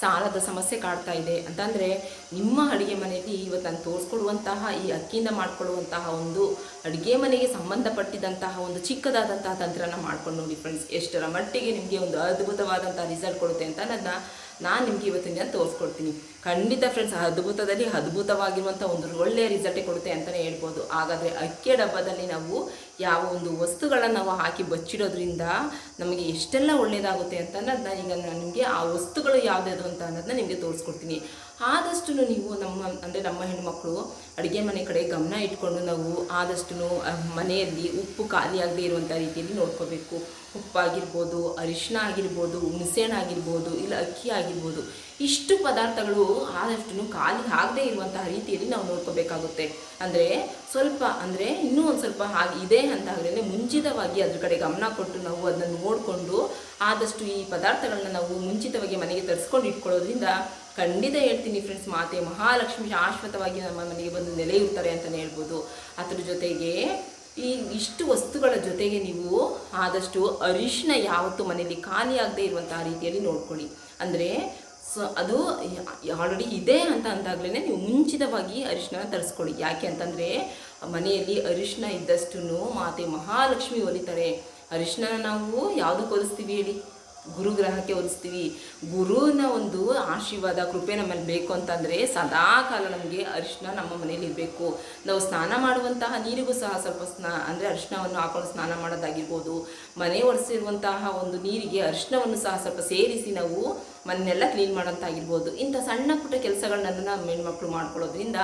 S1: ಸಾಲದ ಸಮಸ್ಯೆ ಕಾಡ್ತಾ ಇದೆ ಅಂತಂದರೆ ನಿಮ್ಮ ಅಡುಗೆ ಮನೆಯಲ್ಲಿ ಇವತ್ತು ನಾನು ತೋರಿಸ್ಕೊಡುವಂತಹ ಈ ಅಕ್ಕಿಯಿಂದ ಮಾಡಿಕೊಳ್ಳುವಂತಹ ಒಂದು ಅಡುಗೆ ಮನೆಗೆ ಸಂಬಂಧಪಟ್ಟಿದಂತಹ ಒಂದು ಚಿಕ್ಕದಾದಂತಹ ತಂತ್ರನ ಮಾಡ್ಕೊಂಡು ನೋಡಿ ಫ್ರೆಂಡ್ಸ್ ಎಷ್ಟರ ಮಟ್ಟಿಗೆ ನಿಮಗೆ ಒಂದು ಅದ್ಭುತವಾದಂಥ ರಿಸಲ್ಟ್ ಕೊಡುತ್ತೆ ಅಂತ ನನ್ನ ನಾನು ನಿಮಗೆ ಇವತ್ತಿನ ತೋರಿಸ್ಕೊಡ್ತೀನಿ. ಖಂಡಿತ ಫ್ರೆಂಡ್ಸ್ ಅದ್ಭುತದಲ್ಲಿ ಅದ್ಭುತವಾಗಿರುವಂಥ ಒಂದು ಒಳ್ಳೆಯ ರಿಸಲ್ಟೇ ಕೊಡುತ್ತೆ ಅಂತಲೇ ಹೇಳ್ಬೋದು. ಹಾಗಾದರೆ ಅಕ್ಕಿಯ ಡಬ್ಬದಲ್ಲಿ ನಾವು ಯಾವ ಒಂದು ವಸ್ತುಗಳನ್ನು ನಾವು ಹಾಕಿ ಬಚ್ಚಿಡೋದ್ರಿಂದ ನಮಗೆ ಎಷ್ಟೆಲ್ಲ ಒಳ್ಳೆಯದಾಗುತ್ತೆ ಅಂತ ಅನ್ನೋದನ್ನ ಈಗ ನಾನು ನಿಮಗೆ ಆ ವಸ್ತುಗಳು ಯಾವುದ್ಯಾವುದು ಅಂತ ಅನ್ನೋದನ್ನ ನಿಮಗೆ ತೋರಿಸ್ಕೊಡ್ತೀನಿ. ಆದಷ್ಟು ನೀವು ನಮ್ಮ, ಅಂದರೆ ನಮ್ಮ ಹೆಣ್ಮಕ್ಳು ಅಡುಗೆ ಮನೆ ಕಡೆ ಗಮನ ಇಟ್ಕೊಂಡು ನಾವು ಆದಷ್ಟು ಮನೆಯಲ್ಲಿ ಉಪ್ಪು ಖಾಲಿಯಾಗದೇ ಇರುವಂಥ ರೀತಿಯಲ್ಲಿ ನೋಡ್ಕೋಬೇಕು. ಉಪ್ಪಾಗಿರ್ಬೋದು ಅರಿಶಿನ ಆಗಿರ್ಬೋದು ಹುಣಸೆಹಣ್ಣು ಆಗಿರ್ಬೋದು, ಇಲ್ಲ ಅಕ್ಕಿ ಆಗಿರ್ಬೋದು. ಇಷ್ಟು ಪದಾರ್ಥಗಳು ಆದಷ್ಟು ಖಾಲಿ ಆಗದೇ ಇರುವಂತಹ ರೀತಿಯಲ್ಲಿ ನಾವು ನೋಡ್ಕೋಬೇಕಾಗುತ್ತೆ. ಅಂದರೆ ಸ್ವಲ್ಪ, ಅಂದರೆ ಇನ್ನೂ ಒಂದು ಸ್ವಲ್ಪ ಹಾಗೆ ಇದೆ ಅಂತ ಆದರೆ ಮುಂಚಿತವಾಗಿ ಅದ್ರ ಕಡೆ ಗಮನ ಕೊಟ್ಟು ನಾವು ಅದನ್ನು ನೋಡಿಕೊಂಡು ಆದಷ್ಟು ಈ ಪದಾರ್ಥಗಳನ್ನ ನಾವು ಮುಂಚಿತವಾಗಿ ಮನೆಗೆ ತರಿಸ್ಕೊಂಡು ಇಟ್ಕೊಳ್ಳೋದ್ರಿಂದ ಖಂಡಿತ ಹೇಳ್ತೀನಿ ಫ್ರೆಂಡ್ಸ್ ಮಾತೆ ಮಹಾಲಕ್ಷ್ಮಿ ಶಾಶ್ವತವಾಗಿ ನಮ್ಮ ಮನೆಗೆ ಬಂದು ನೆಲೆಯುತ್ತಾರೆ ಅಂತಲೇ ಹೇಳ್ಬೋದು. ಅದ್ರ ಜೊತೆಗೆ ಈ ಇಷ್ಟು ವಸ್ತುಗಳ ಜೊತೆಗೆ ನೀವು ಆದಷ್ಟು ಅರಿಶಿನ ಯಾವತ್ತು ಮನೆಯಲ್ಲಿ ಖಾಲಿ ಆಗದೆ ಇರುವಂತಹ ರೀತಿಯಲ್ಲಿ ನೋಡ್ಕೊಳ್ಳಿ. ಅಂದರೆ ಸೊ ಅದು ಆಲ್ರೆಡಿ ಇದೆ ಅಂತ ಅಂದಾಗಲೇ ನೀವು ಮುಂಚಿತವಾಗಿ ಅರಿಶಿನ ತರಿಸ್ಕೊಳ್ಳಿ. ಯಾಕೆ ಅಂತಂದರೆ, ಮನೆಯಲ್ಲಿ ಅರಿಶಿನ ಇದ್ದಷ್ಟು ಮಾತೆ ಮಹಾಲಕ್ಷ್ಮಿ ಒಲಿತಾರೆ. ಅರಿಶಿನ ನಾವು ಯಾವುದಕ್ಕೆ ಹೋಲಿಸ್ತೀವಿ ಹೇಳಿ? ಗುರುಗ್ರಹಕ್ಕೆ ಹೋಲಿಸ್ತೀವಿ ಗುರುವಿನ ಒಂದು ಆಶೀರ್ವಾದ, ಕೃಪೆ ನಮ್ಮಲ್ಲಿ ಬೇಕು ಅಂತಂದರೆ ಸದಾ ಕಾಲ ನಮಗೆ ಅರಿಶಿನ ನಮ್ಮ ಮನೇಲಿ ಇರಬೇಕು. ನಾವು ಸ್ನಾನ ಮಾಡುವಂತಹ ನೀರಿಗೂ ಸಹ ಸ್ವಲ್ಪ ಸ್ನಾ, ಅಂದರೆ ಅರಿಶಿನವನ್ನು ಹಾಕೊಂಡು ಸ್ನಾನ ಮಾಡೋದಾಗಿರ್ಬೋದು. ಮನೆ ಒರೆಸಿರುವಂತಹ ಒಂದು ನೀರಿಗೆ ಅರಿಶಿನವನ್ನು ಸಹ ಸ್ವಲ್ಪ ಸೇರಿಸಿ ನಾವು ಮನೆಯೆಲ್ಲ ಕ್ಲೀನ್ ಮಾಡೋಂತಾಗಿರ್ಬೋದು. ಇಂಥ ಸಣ್ಣ ಪುಟ್ಟ ಕೆಲಸಗಳನ್ನ ನಮ್ಮ ಹೆಣ್ಮಕ್ಳು ಮಾಡ್ಕೊಳ್ಳೋದ್ರಿಂದ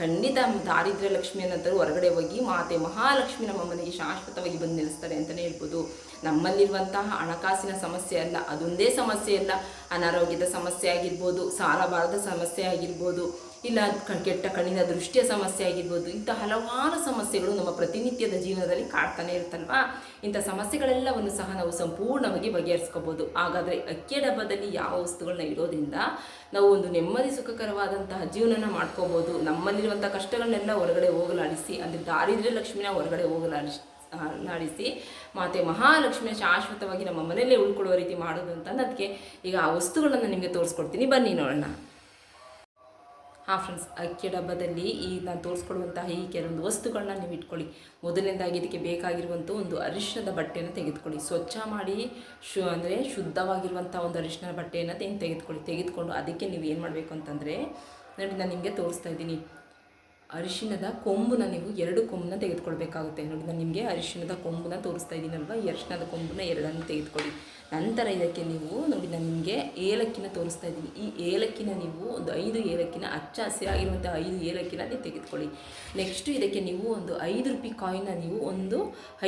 S1: ಖಂಡಿತ ದಾರಿದ್ರ್ಯ ಲಕ್ಷ್ಮಿ ಅನ್ನಂತರೂ ಹೊರಗಡೆ ಹೋಗಿ ಮಾತೆ ಮಹಾಲಕ್ಷ್ಮಿ ನಮ್ಮ ಮನೆಗೆ ಶಾಶ್ವತವಾಗಿ ಬಂದು ನಿಲ್ಲಿಸ್ತಾರೆ ಅಂತಲೇ ಹೇಳ್ಬೋದು. ನಮ್ಮಲ್ಲಿರುವಂತಹ ಹಣಕಾಸಿನ ಸಮಸ್ಯೆ ಅಲ್ಲ, ಅದೊಂದೇ ಸಮಸ್ಯೆ ಅಲ್ಲ. ಅನಾರೋಗ್ಯದ ಸಮಸ್ಯೆ ಆಗಿರ್ಬೋದು, ಸಾಲ ಬಾರದ ಸಮಸ್ಯೆ ಆಗಿರ್ಬೋದು, ಇಲ್ಲ ಕೆಟ್ಟ ಕಣ್ಣಿನ ದೃಷ್ಟಿಯ ಸಮಸ್ಯೆ ಆಗಿರ್ಬೋದು, ಇಂಥ ಹಲವಾರು ಸಮಸ್ಯೆಗಳು ನಮ್ಮ ಪ್ರತಿನಿತ್ಯದ ಜೀವನದಲ್ಲಿ ಕಾಡ್ತಾನೆ ಇರುತ್ತಲ್ವಾ? ಇಂಥ ಸಮಸ್ಯೆಗಳೆಲ್ಲವನ್ನು ಸಹ ನಾವು ಸಂಪೂರ್ಣವಾಗಿ ಬಗೆಹರಿಸ್ಕೋಬೋದು. ಹಾಗಾದರೆ ಅಕ್ಕಿಯ ಡಬ್ಬದಲ್ಲಿ ಯಾವ ವಸ್ತುಗಳನ್ನ ಇಡೋದ್ರಿಂದ ನಾವು ಒಂದು ನೆಮ್ಮದಿ, ಸುಖಕರವಾದಂತಹ ಜೀವನನ ಮಾಡ್ಕೋಬೋದು. ನಮ್ಮಲ್ಲಿರುವಂಥ ಕಷ್ಟಗಳನ್ನೆಲ್ಲ ಹೊರಗಡೆ ಹೋಗಲಾಡಿಸಿ, ಅಂದರೆ ದಾರಿದ್ರ್ಯ ಲಕ್ಷ್ಮಿನ ಹೊರಗಡೆ ಹೋಗಲಾಡಿಸಿ ನಾಡಿಸಿ. ಮಾತೆ ಮಹಾಲಕ್ಷ್ಮಿಯ ಶಾಶ್ವತವಾಗಿ ನಮ್ಮ ಮನೆಯಲ್ಲೇ ಉಳ್ಕೊಳ್ಳೋ ರೀತಿ ಮಾಡೋದು ಅಂತ ಅದಕ್ಕೆ ಈಗ ಆ ವಸ್ತುಗಳನ್ನು ನಿಮಗೆ ತೋರಿಸ್ಕೊಡ್ತೀನಿ. ಬನ್ನಿ ನೋಡೋಣ. ಹಾಂ ಫ್ರೆಂಡ್ಸ್ ಅಕ್ಕಿ ಡಬ್ಬದಲ್ಲಿ ಈ ನಾನು ತೋರಿಸ್ಕೊಡುವಂತಹ ಈ ಕೆಲವೊಂದು ವಸ್ತುಗಳನ್ನ ನೀವು ಇಟ್ಕೊಳ್ಳಿ. ಮೊದಲನೇದಾಗಿ ಇದಕ್ಕೆ ಬೇಕಾಗಿರುವಂಥ ಒಂದು ಅರಿಶಿನದ ಬಟ್ಟೆಯನ್ನು ತೆಗೆದುಕೊಳ್ಳಿ. ಸ್ವಚ್ಛ ಮಾಡಿ ಶು, ಅಂದರೆ ಶುದ್ಧವಾಗಿರುವಂಥ ಒಂದು ಅರಿಶಿನದ ಬಟ್ಟೆಯನ್ನು ತೆಗೆ ತೆಗೆದುಕೊಳ್ಳಿ. ತೆಗೆದುಕೊಂಡು ಅದಕ್ಕೆ ನೀವು ಏನು ಮಾಡಬೇಕು ಅಂತಂದರೆ ನೋಡಿ ನಾನು ನಿಮಗೆ ತೋರಿಸ್ತಾ ಇದ್ದೀನಿ. ಅರಿಶಿಣದ ಕೊಂಬನ್ನ ನೀವು ಎರಡು ಕೊಂಬನ್ನ ತೆಗೆದುಕೊಳ್ಬೇಕಾಗುತ್ತೆ. ನೋಡಿ ನಾನು ನಿಮಗೆ ಅರಿಶಿಣದ ಕೊಂಬನ್ನ ತೋರಿಸ್ತಾ ಇದ್ದೀನಲ್ವ ಅರಿಶಿಣದ ಕೊಂಬನ್ನ ಎರಡನ್ನು ತೆಗೆದುಕೊಳ್ಳಿ. ನಂತರ ಇದಕ್ಕೆ ನೀವು ನೋಡಿ, ನಾನು ನಿಮಗೆ ಏಲಕ್ಕಿನ ತೋರಿಸ್ತಾ ಇದ್ದೀನಿ. ಈ ಏಲಕ್ಕಿನ ನೀವು ಒಂದು ಐದು ಏಲಕ್ಕಿನ ಹಚ್ಚ ಹಸಿರಾಗಿರುವಂಥ ಐದು ಏಲಕ್ಕಿನ ನೀವು ತೆಗೆದುಕೊಳ್ಳಿ. ನೆಕ್ಸ್ಟು ಇದಕ್ಕೆ ನೀವು ಒಂದು ಐದು ರೂಪಾಯಿ ಕಾಯಿನ್ನ ನೀವು ಒಂದು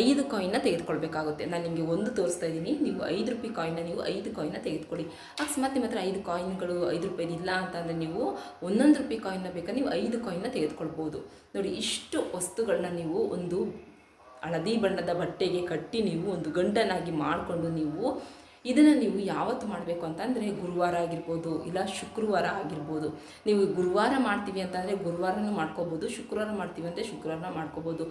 S1: ಐದು ಕಾಯಿನ್ನ ತೆಗೆದುಕೊಳ್ಬೇಕಾಗುತ್ತೆ. ನಾನು ನಿಮಗೆ ಒಂದು ತೋರಿಸ್ತಾ ಇದ್ದೀನಿ. ನೀವು ಐದು ರೂಪಾಯಿ ಕಾಯಿನ್ನ ನೀವು ಐದು ಕಾಯಿನ್ನ ತೆಗೆದುಕೊಳ್ಳಿ. ಅಕಸ್ಮಾತ್ ನಿಮ್ಮ ಹತ್ರ ಐದು ಕಾಯಿನ್ಗಳು ಐದು ರೂಪಾಯಿ ಇಲ್ಲ ಅಂತಂದರೆ ನೀವು ಒಂದೊಂದು ರೂಪಾಯಿ ಕಾಯಿನ್ನ ಬೇಕಾದ್ರೆ ನೀವು ಐದು ಕಾಯಿನ್ನ ತೆಗೆದುಕೊಳ್ಬೋದು. ನೋಡಿ, ಇಷ್ಟು ವಸ್ತುಗಳನ್ನ ನೀವು ಒಂದು ಹಳದಿ ಬಣ್ಣದ ಬಟ್ಟೆಗೆ ಕಟ್ಟಿ ನೀವು ಒಂದು ಗಂಟನಾಗಿ ಮಾಡಿಕೊಂಡು ನೀವು ಇದನ್ನು ನೀವು ಯಾವತ್ತು ಮಾಡಬೇಕು ಅಂತಂದರೆ ಗುರುವಾರ ಆಗಿರ್ಬೋದು ಇಲ್ಲ ಶುಕ್ರವಾರ ಆಗಿರ್ಬೋದು. ನೀವು ಗುರುವಾರ ಮಾಡ್ತೀವಿ ಅಂತಂದರೆ ಗುರುವಾರನೂ ಮಾಡ್ಕೋಬೋದು, ಶುಕ್ರವಾರ ಮಾಡ್ತೀವಿ ಅಂದರೆ ಶುಕ್ರವಾರನ ಮಾಡ್ಕೋಬೋದು.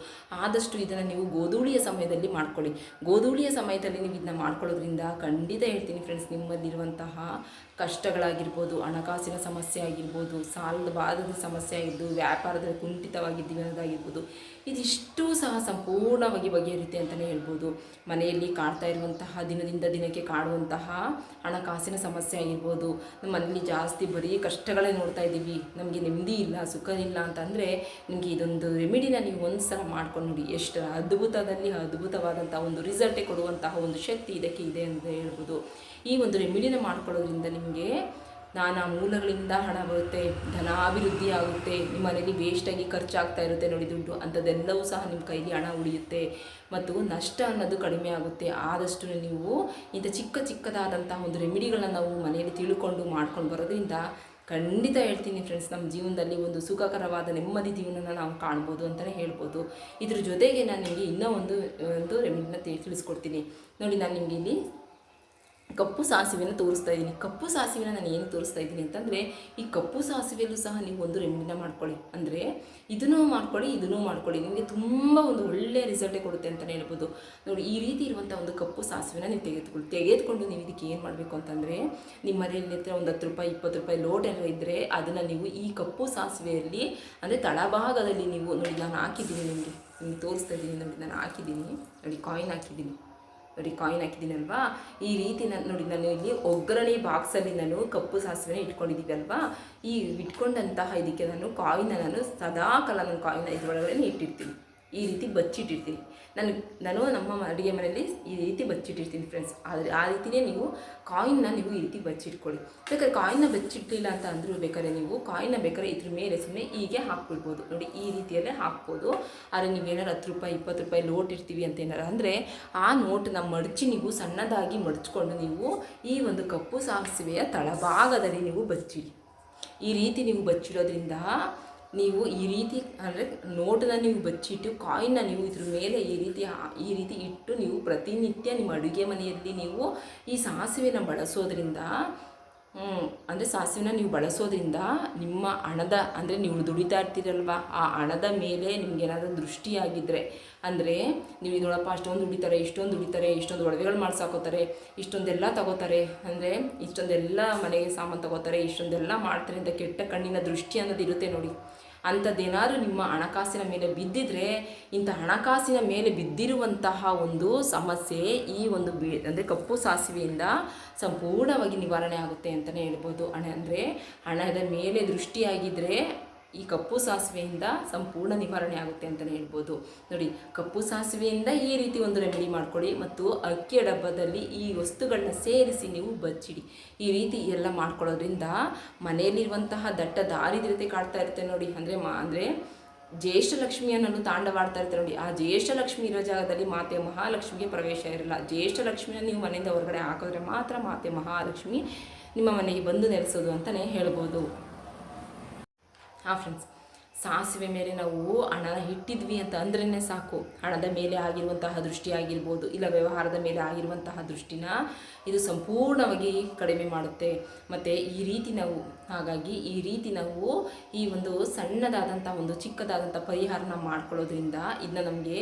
S1: ಆದಷ್ಟು ಇದನ್ನು ನೀವು ಗೋಧೂಳಿಯ ಸಮಯದಲ್ಲಿ ಮಾಡ್ಕೊಳ್ಳಿ. ಗೋಧೂಳಿಯ ಸಮಯದಲ್ಲಿ ನೀವು ಇದನ್ನ ಮಾಡ್ಕೊಳ್ಳೋದ್ರಿಂದ ಖಂಡಿತ ಹೇಳ್ತೀನಿ ಫ್ರೆಂಡ್ಸ್ ನಿಮ್ಮಲ್ಲಿರುವಂತಹ ಕಷ್ಟಗಳಾಗಿರ್ಬೋದು, ಹಣಕಾಸಿನ ಸಮಸ್ಯೆ ಆಗಿರ್ಬೋದು, ಸಾಲದ ಬಾಧದ ಸಮಸ್ಯೆ ಆಗಿದ್ದು, ವ್ಯಾಪಾರದಲ್ಲಿ ಕುಂಠಿತವಾಗಿದ್ದೀವಿ ಅನ್ನೋದಾಗಿರ್ಬೋದು ಇದಿಷ್ಟು ಸಹ ಸಂಪೂರ್ಣವಾಗಿ ಬಗೆಹರಿಯುತ್ತೆ ಅಂತಲೇ ಹೇಳ್ಬೋದು. ಮನೆಯಲ್ಲಿ ಕಾಡ್ತಾ ಇರುವಂತಹ, ದಿನದಿಂದ ದಿನಕ್ಕೆ ಕಾಡುವಂತಹ ಹಣಕಾಸಿನ ಸಮಸ್ಯೆ ಆಗಿರ್ಬೋದು. ನಮ್ಮ ಮನೆಯಲ್ಲಿ ಜಾಸ್ತಿ ಬರೀ ಕಷ್ಟಗಳೇ ನೋಡ್ತಾ ಇದ್ದೀವಿ. ನಮಗೆ ನೆಮ್ಮದಿ ಇಲ್ಲ, ಸುಖ ಇಲ್ಲ ಅಂತಂದರೆ ನಿಮಗೆ ಇದೊಂದು ರೆಮಿಡಿನ ನೀವು ಒಂದು ಸಲ ಮಾಡ್ಕೊಂಡು ನೋಡಿ. ಎಷ್ಟು ಅದ್ಭುತದಲ್ಲಿ ಅದ್ಭುತವಾದಂಥ ಒಂದು ರಿಸಲ್ಟೇ ಕೊಡುವಂತಹ ಒಂದು ಶಕ್ತಿ ಇದಕ್ಕೆ ಇದೆ ಅಂತ ಹೇಳ್ಬೋದು. ಈ ಒಂದು ರೆಮಿಡಿನ ಮಾಡ್ಕೊಳ್ಳೋದ್ರಿಂದ ನಿಮಗೆ ನಾನಾ ಮೂಲಗಳಿಂದ ಹಣ ಬರುತ್ತೆ, ಧನಾಭಿವೃದ್ಧಿ ಆಗುತ್ತೆ, ನಿಮ್ಮ ಮನೇಲಿ ವೇಸ್ಟಾಗಿ ಖರ್ಚಾಗ್ತಾ ಇರುತ್ತೆ ನೋಡಿ ದುಡ್ಡು, ಅಂಥದ್ದೆಲ್ಲವೂ ಸಹ ನಿಮ್ಮ ಕೈಲಿ ಹಣ ಉಳಿಯುತ್ತೆ. ಮತ್ತು ನಷ್ಟ ಅನ್ನೋದು ಕಡಿಮೆ ಆಗುತ್ತೆ. ಆದಷ್ಟು ನೀವು ಇಂಥ ಚಿಕ್ಕ ಚಿಕ್ಕದಾದಂತಹ ಒಂದು ರೆಮಿಡಿಗಳನ್ನು ನಾವು ಮನೆಯಲ್ಲಿ ತಿಳ್ಕೊಂಡು ಮಾಡ್ಕೊಂಡು ಬರೋದ್ರಿಂದ ಖಂಡಿತ ಹೇಳ್ತೀನಿ ಫ್ರೆಂಡ್ಸ್ ನಮ್ಮ ಜೀವನದಲ್ಲಿ ಒಂದು ಸುಖಕರವಾದ ನೆಮ್ಮದಿ ಜೀವನನ ನಾವು ಕಾಣ್ಬೋದು ಅಂತಲೇ ಹೇಳ್ಬೋದು. ಇದ್ರ ಜೊತೆಗೆ ನಾನು ನಿಮಗೆ ಇನ್ನೂ ಒಂದು ಒಂದು ರೆಮಿಡಿನ ತಿಳಿಸ್ಕೊಡ್ತೀನಿ. ನೋಡಿ ನಾನು ನಿಮಗೆ ಇಲ್ಲಿ ಕಪ್ಪು ಸಾಸಿವೆಯನ್ನು ತೋರಿಸ್ತಾ ಇದ್ದೀನಿ. ಕಪ್ಪು ಸಾಸಿವೆನ ನಾನು ಏನು ತೋರಿಸ್ತಾ ಇದ್ದೀನಿ ಅಂತಂದರೆ, ಈ ಕಪ್ಪು ಸಾಸಿವೆಯಲ್ಲೂ ಸಹ ನೀವು ಒಂದು ರೆಮಿಡಿನ ಮಾಡ್ಕೊಳ್ಳಿ. ಅಂದರೆ, ಇದನ್ನು ಮಾಡ್ಕೊಳ್ಳಿ, ಇದನ್ನೂ ಮಾಡ್ಕೊಳ್ಳಿ. ನಿಮಗೆ ತುಂಬ ಒಂದು ಒಳ್ಳೆಯ ರಿಸಲ್ಟೇ ಕೊಡುತ್ತೆ ಅಂತಲೇ ಹೇಳ್ಬೋದು. ನೋಡಿ, ಈ ರೀತಿ ಇರುವಂಥ ಒಂದು ಕಪ್ಪು ಸಾಸಿವೆನ ನೀವು ತೆಗೆದುಕೊಳ್ಳಿ ತೆಗೆದುಕೊಂಡು ನೀವು ಇದಕ್ಕೆ ಏನು ಮಾಡಬೇಕು ಅಂತಂದರೆ, ನಿಮ್ಮ ಮನೆಯಲ್ಲಿ ಹತ್ರ ಒಂದು ಹತ್ತು ರೂಪಾಯಿ, ಇಪ್ಪತ್ತು ರೂಪಾಯಿ ಲೋಟ್ ಎಲ್ಲ ಇದ್ದರೆ ಅದನ್ನು ನೀವು ಈ ಕಪ್ಪು ಸಾಸಿವೆಯಲ್ಲಿ, ಅಂದರೆ ತಳಭಾಗದಲ್ಲಿ ನೀವು ನೋಡಿ, ನಾನು ಹಾಕಿದ್ದೀನಿ ನಿಮಗೆ. ನಿಮಗೆ ತೋರಿಸ್ತಾ ಇದ್ದೀನಿ ನೋಡಿ, ನಾನು ಹಾಕಿದ್ದೀನಿ. ನೋಡಿ ಕಾಯಿನ್ ಹಾಕಿದ್ದೀನಿ. ನೋಡಿ ಕಾಯಿನ್ ಹಾಕಿದ್ದೀನಲ್ವಾ ಈ ರೀತಿ ನಾನು ನೋಡಿ, ನಾನು ಇಲ್ಲಿ ಒಗ್ಗರಣೆ ಬಾಕ್ಸಲ್ಲಿ ನಾನು ಕಪ್ಪು ಸಾಸಿವೆನ ಇಟ್ಕೊಂಡಿದ್ದೀವಿ ಅಲ್ವಾ? ಈ ಇಟ್ಕೊಂಡಂತಹ ಇದಕ್ಕೆ ನಾನು ಕಾಯಿನ ನಾನು ಸದಾ ಕಾಲ ನಾನು ಕಾಯಿನ ಇದರೊಳಗಡೆ ಇಟ್ಟಿರ್ತೀನಿ. ಈ ರೀತಿ ಬಚ್ಚಿಟ್ಟಿರ್ತೀನಿ. ನಾನು ನಾನು ನಮ್ಮ ಅಡುಗೆ ಮನೆಯಲ್ಲಿ ಈ ರೀತಿ ಬಚ್ಚಿಟ್ಟಿರ್ತೀನಿ ಫ್ರೆಂಡ್ಸ್ ಆದರೆ ಆ ರೀತಿಯೇ ನೀವು ಕಾಯಿನ್ನ ನೀವು ಈ ರೀತಿ ಬಚ್ಚಿಟ್ಕೊಳ್ಳಿ. ಬೇಕಾದ್ರೆ ಕಾಯಿನ್ನ ಬಚ್ಚಿಟ್ಟಿಲ್ಲ ಅಂತ ಅಂದರೂ ಬೇಕಾದ್ರೆ ನೀವು ಕಾಯಿನ್ನ ಬೇಕಾದ್ರೆ ಇದ್ರ ಮೇಲೆ ಸುಮ್ಮನೆ ಹೀಗೆ ಹಾಕ್ಬಿಡ್ಬೋದು. ನೋಡಿ, ಈ ರೀತಿಯಲ್ಲೇ ಹಾಕ್ಬೋದು. ಆದರೆ ನೀವೇನಾರು ಹತ್ತು ರೂಪಾಯಿ, ಇಪ್ಪತ್ತು ರೂಪಾಯಿ ಲೋಟ್ ಇರ್ತೀವಿ ಅಂತ ಏನಾರು ಅಂದರೆ ಆ ನೋಟನ್ನ ಮಡಚಿ ನೀವು ಸಣ್ಣದಾಗಿ ಮಡಚ್ಕೊಂಡು ನೀವು ಈ ಒಂದು ಕಪ್ಪು ಸಾಸಿವೆಯ ತಳಭಾಗದಲ್ಲಿ ನೀವು ಬಚ್ಚಿಡಿ. ಈ ರೀತಿ ನೀವು ಬಚ್ಚಿಡೋದ್ರಿಂದ ನೀವು ಈ ರೀತಿ ಅಂದರೆ ನೋಟನ್ನ ನೀವು ಬಚ್ಚಿಟ್ಟು ಕಾಯಿನ್ನ ನೀವು ಇದ್ರ ಮೇಲೆ ಈ ರೀತಿ ಈ ರೀತಿ ಇಟ್ಟು ನೀವು ಪ್ರತಿನಿತ್ಯ ನಿಮ್ಮ ಅಡುಗೆ ಮನೆಯಲ್ಲಿ ನೀವು ಈ ಸಾಸಿವೆನ ಬಳಸೋದ್ರಿಂದ ಅಂದರೆ ಸಾಸಿವೆನ ನೀವು ಬಳಸೋದ್ರಿಂದ ನಿಮ್ಮ ಹಣದ, ಅಂದರೆ ನೀವು ದುಡಿತಾ ಇರ್ತೀರಲ್ವ? ಆ ಹಣದ ಮೇಲೆ ನಿಮ್ಗೆ ಏನಾದರೂ ದೃಷ್ಟಿಯಾಗಿದ್ದರೆ ಅಂದರೆ ನೀವು ಇದೊಳಪ್ಪ ಅಷ್ಟೊಂದು ದುಡಿತಾರೆ, ಇಷ್ಟೊಂದು ದುಡಿತಾರೆ, ಇಷ್ಟೊಂದು ಒಡವೆಗಳು ಮಾಡ್ಸಾಕೋತಾರೆ, ಇಷ್ಟೊಂದೆಲ್ಲ ತಗೋತಾರೆ, ಅಂದರೆ ಇಷ್ಟೊಂದೆಲ್ಲ ಮನೆಗೆ ಸಾಮಾನು ತಗೋತಾರೆ, ಇಷ್ಟೊಂದೆಲ್ಲ ಮಾಡ್ತಾರೆ ಅಂತ ಕೆಟ್ಟ ಕಣ್ಣಿನ ದೃಷ್ಟಿ ಅನ್ನೋದು ಇರುತ್ತೆ ನೋಡಿ. ಅಂಥದ್ದೇನಾದ್ರೂ ನಿಮ್ಮ ಹಣಕಾಸಿನ ಮೇಲೆ ಬಿದ್ದಿದ್ರೆ ಇಂಥ ಹಣಕಾಸಿನ ಮೇಲೆ ಬಿದ್ದಿರುವಂತಹ ಒಂದು ಸಮಸ್ಯೆ ಈ ಒಂದು ಬಿ ಅಂದರೆ ಕಪ್ಪು ಸಾಸಿವೆಯಿಂದ ಸಂಪೂರ್ಣವಾಗಿ ನಿವಾರಣೆ ಆಗುತ್ತೆ ಅಂತಲೇ ಹೇಳ್ಬೋದು. ಹಣ ಅಂದರೆ ಹಣದ ಮೇಲೆ ದೃಷ್ಟಿಯಾಗಿದ್ದರೆ ಈ ಕಪ್ಪು ಸಾಸಿವೆಯಿಂದ ಸಂಪೂರ್ಣ ನಿವಾರಣೆ ಆಗುತ್ತೆ ಅಂತಲೇ ಹೇಳ್ಬೋದು. ನೋಡಿ, ಕಪ್ಪು ಸಾಸಿವೆಯಿಂದ ಈ ರೀತಿ ಒಂದು ರೆಮಿಡಿ ಮಾಡ್ಕೊಳ್ಳಿ ಮತ್ತು ಅಕ್ಕಿಯ ಡಬ್ಬದಲ್ಲಿ ಈ ವಸ್ತುಗಳನ್ನ ಸೇರಿಸಿ ನೀವು ಬಚ್ಚಿಡಿ. ಈ ರೀತಿ ಎಲ್ಲ ಮಾಡ್ಕೊಳ್ಳೋದ್ರಿಂದ ಮನೆಯಲ್ಲಿರುವಂತಹ ದಟ್ಟ ದಾರಿದ್ರತೆ ಕಾಡ್ತಾ ಇರುತ್ತೆ ನೋಡಿ. ಅಂದರೆ ಮಾ, ಅಂದರೆ ಜ್ಯೇಷ್ಠ ಲಕ್ಷ್ಮಿಯನ್ನು ತಾಂಡವಾಡ್ತಾ ಇರ್ತಾರೆ ನೋಡಿ. ಆ ಜ್ಯೇಷ್ಠ ಲಕ್ಷ್ಮಿ ಇರೋ ಜಾಗದಲ್ಲಿ ಮಾತೆ ಮಹಾಲಕ್ಷ್ಮಿಗೆ ಪ್ರವೇಶ ಇರಲ್ಲ. ಜ್ಯೇಷ್ಠ ಲಕ್ಷ್ಮಿಯನ್ನು ನೀವು ಮನೆಯಿಂದ ಹೊರಗಡೆ ಹಾಕಿದ್ರೆ ಮಾತ್ರ ಮಾತೆ ಮಹಾಲಕ್ಷ್ಮಿ ನಿಮ್ಮ ಮನೆಗೆ ಬಂದು ನೆಲೆಸೋದು ಅಂತಲೇ ಹೇಳ್ಬೋದು. ಹಾಂ ಫ್ರೆಂಡ್ಸ್ ಸಾಸಿವೆ ಮೇಲೆ ನಾವು ಹಣನ ಇಟ್ಟಿದ್ವಿ ಅಂತ ಅಂದ್ರೇ ಸಾಕು. ಹಣದ ಮೇಲೆ ಆಗಿರುವಂತಹ ದೃಷ್ಟಿ ಆಗಿರ್ಬೋದು, ಇಲ್ಲ ವ್ಯವಹಾರದ ಮೇಲೆ ಆಗಿರುವಂತಹ ದೃಷ್ಟಿನ ಇದು ಸಂಪೂರ್ಣವಾಗಿ ಕಡಿಮೆ ಮಾಡುತ್ತೆ. ಮತ್ತು ಈ ರೀತಿ ನಾವು, ಹಾಗಾಗಿ ಈ ರೀತಿ ನಾವು ಈ ಒಂದು ಸಣ್ಣದಾದಂಥ ಒಂದು ಚಿಕ್ಕದಾದಂಥ ಪರಿಹಾರನ ಮಾಡ್ಕೊಳ್ಳೋದ್ರಿಂದ ಇದನ್ನ ನಮಗೆ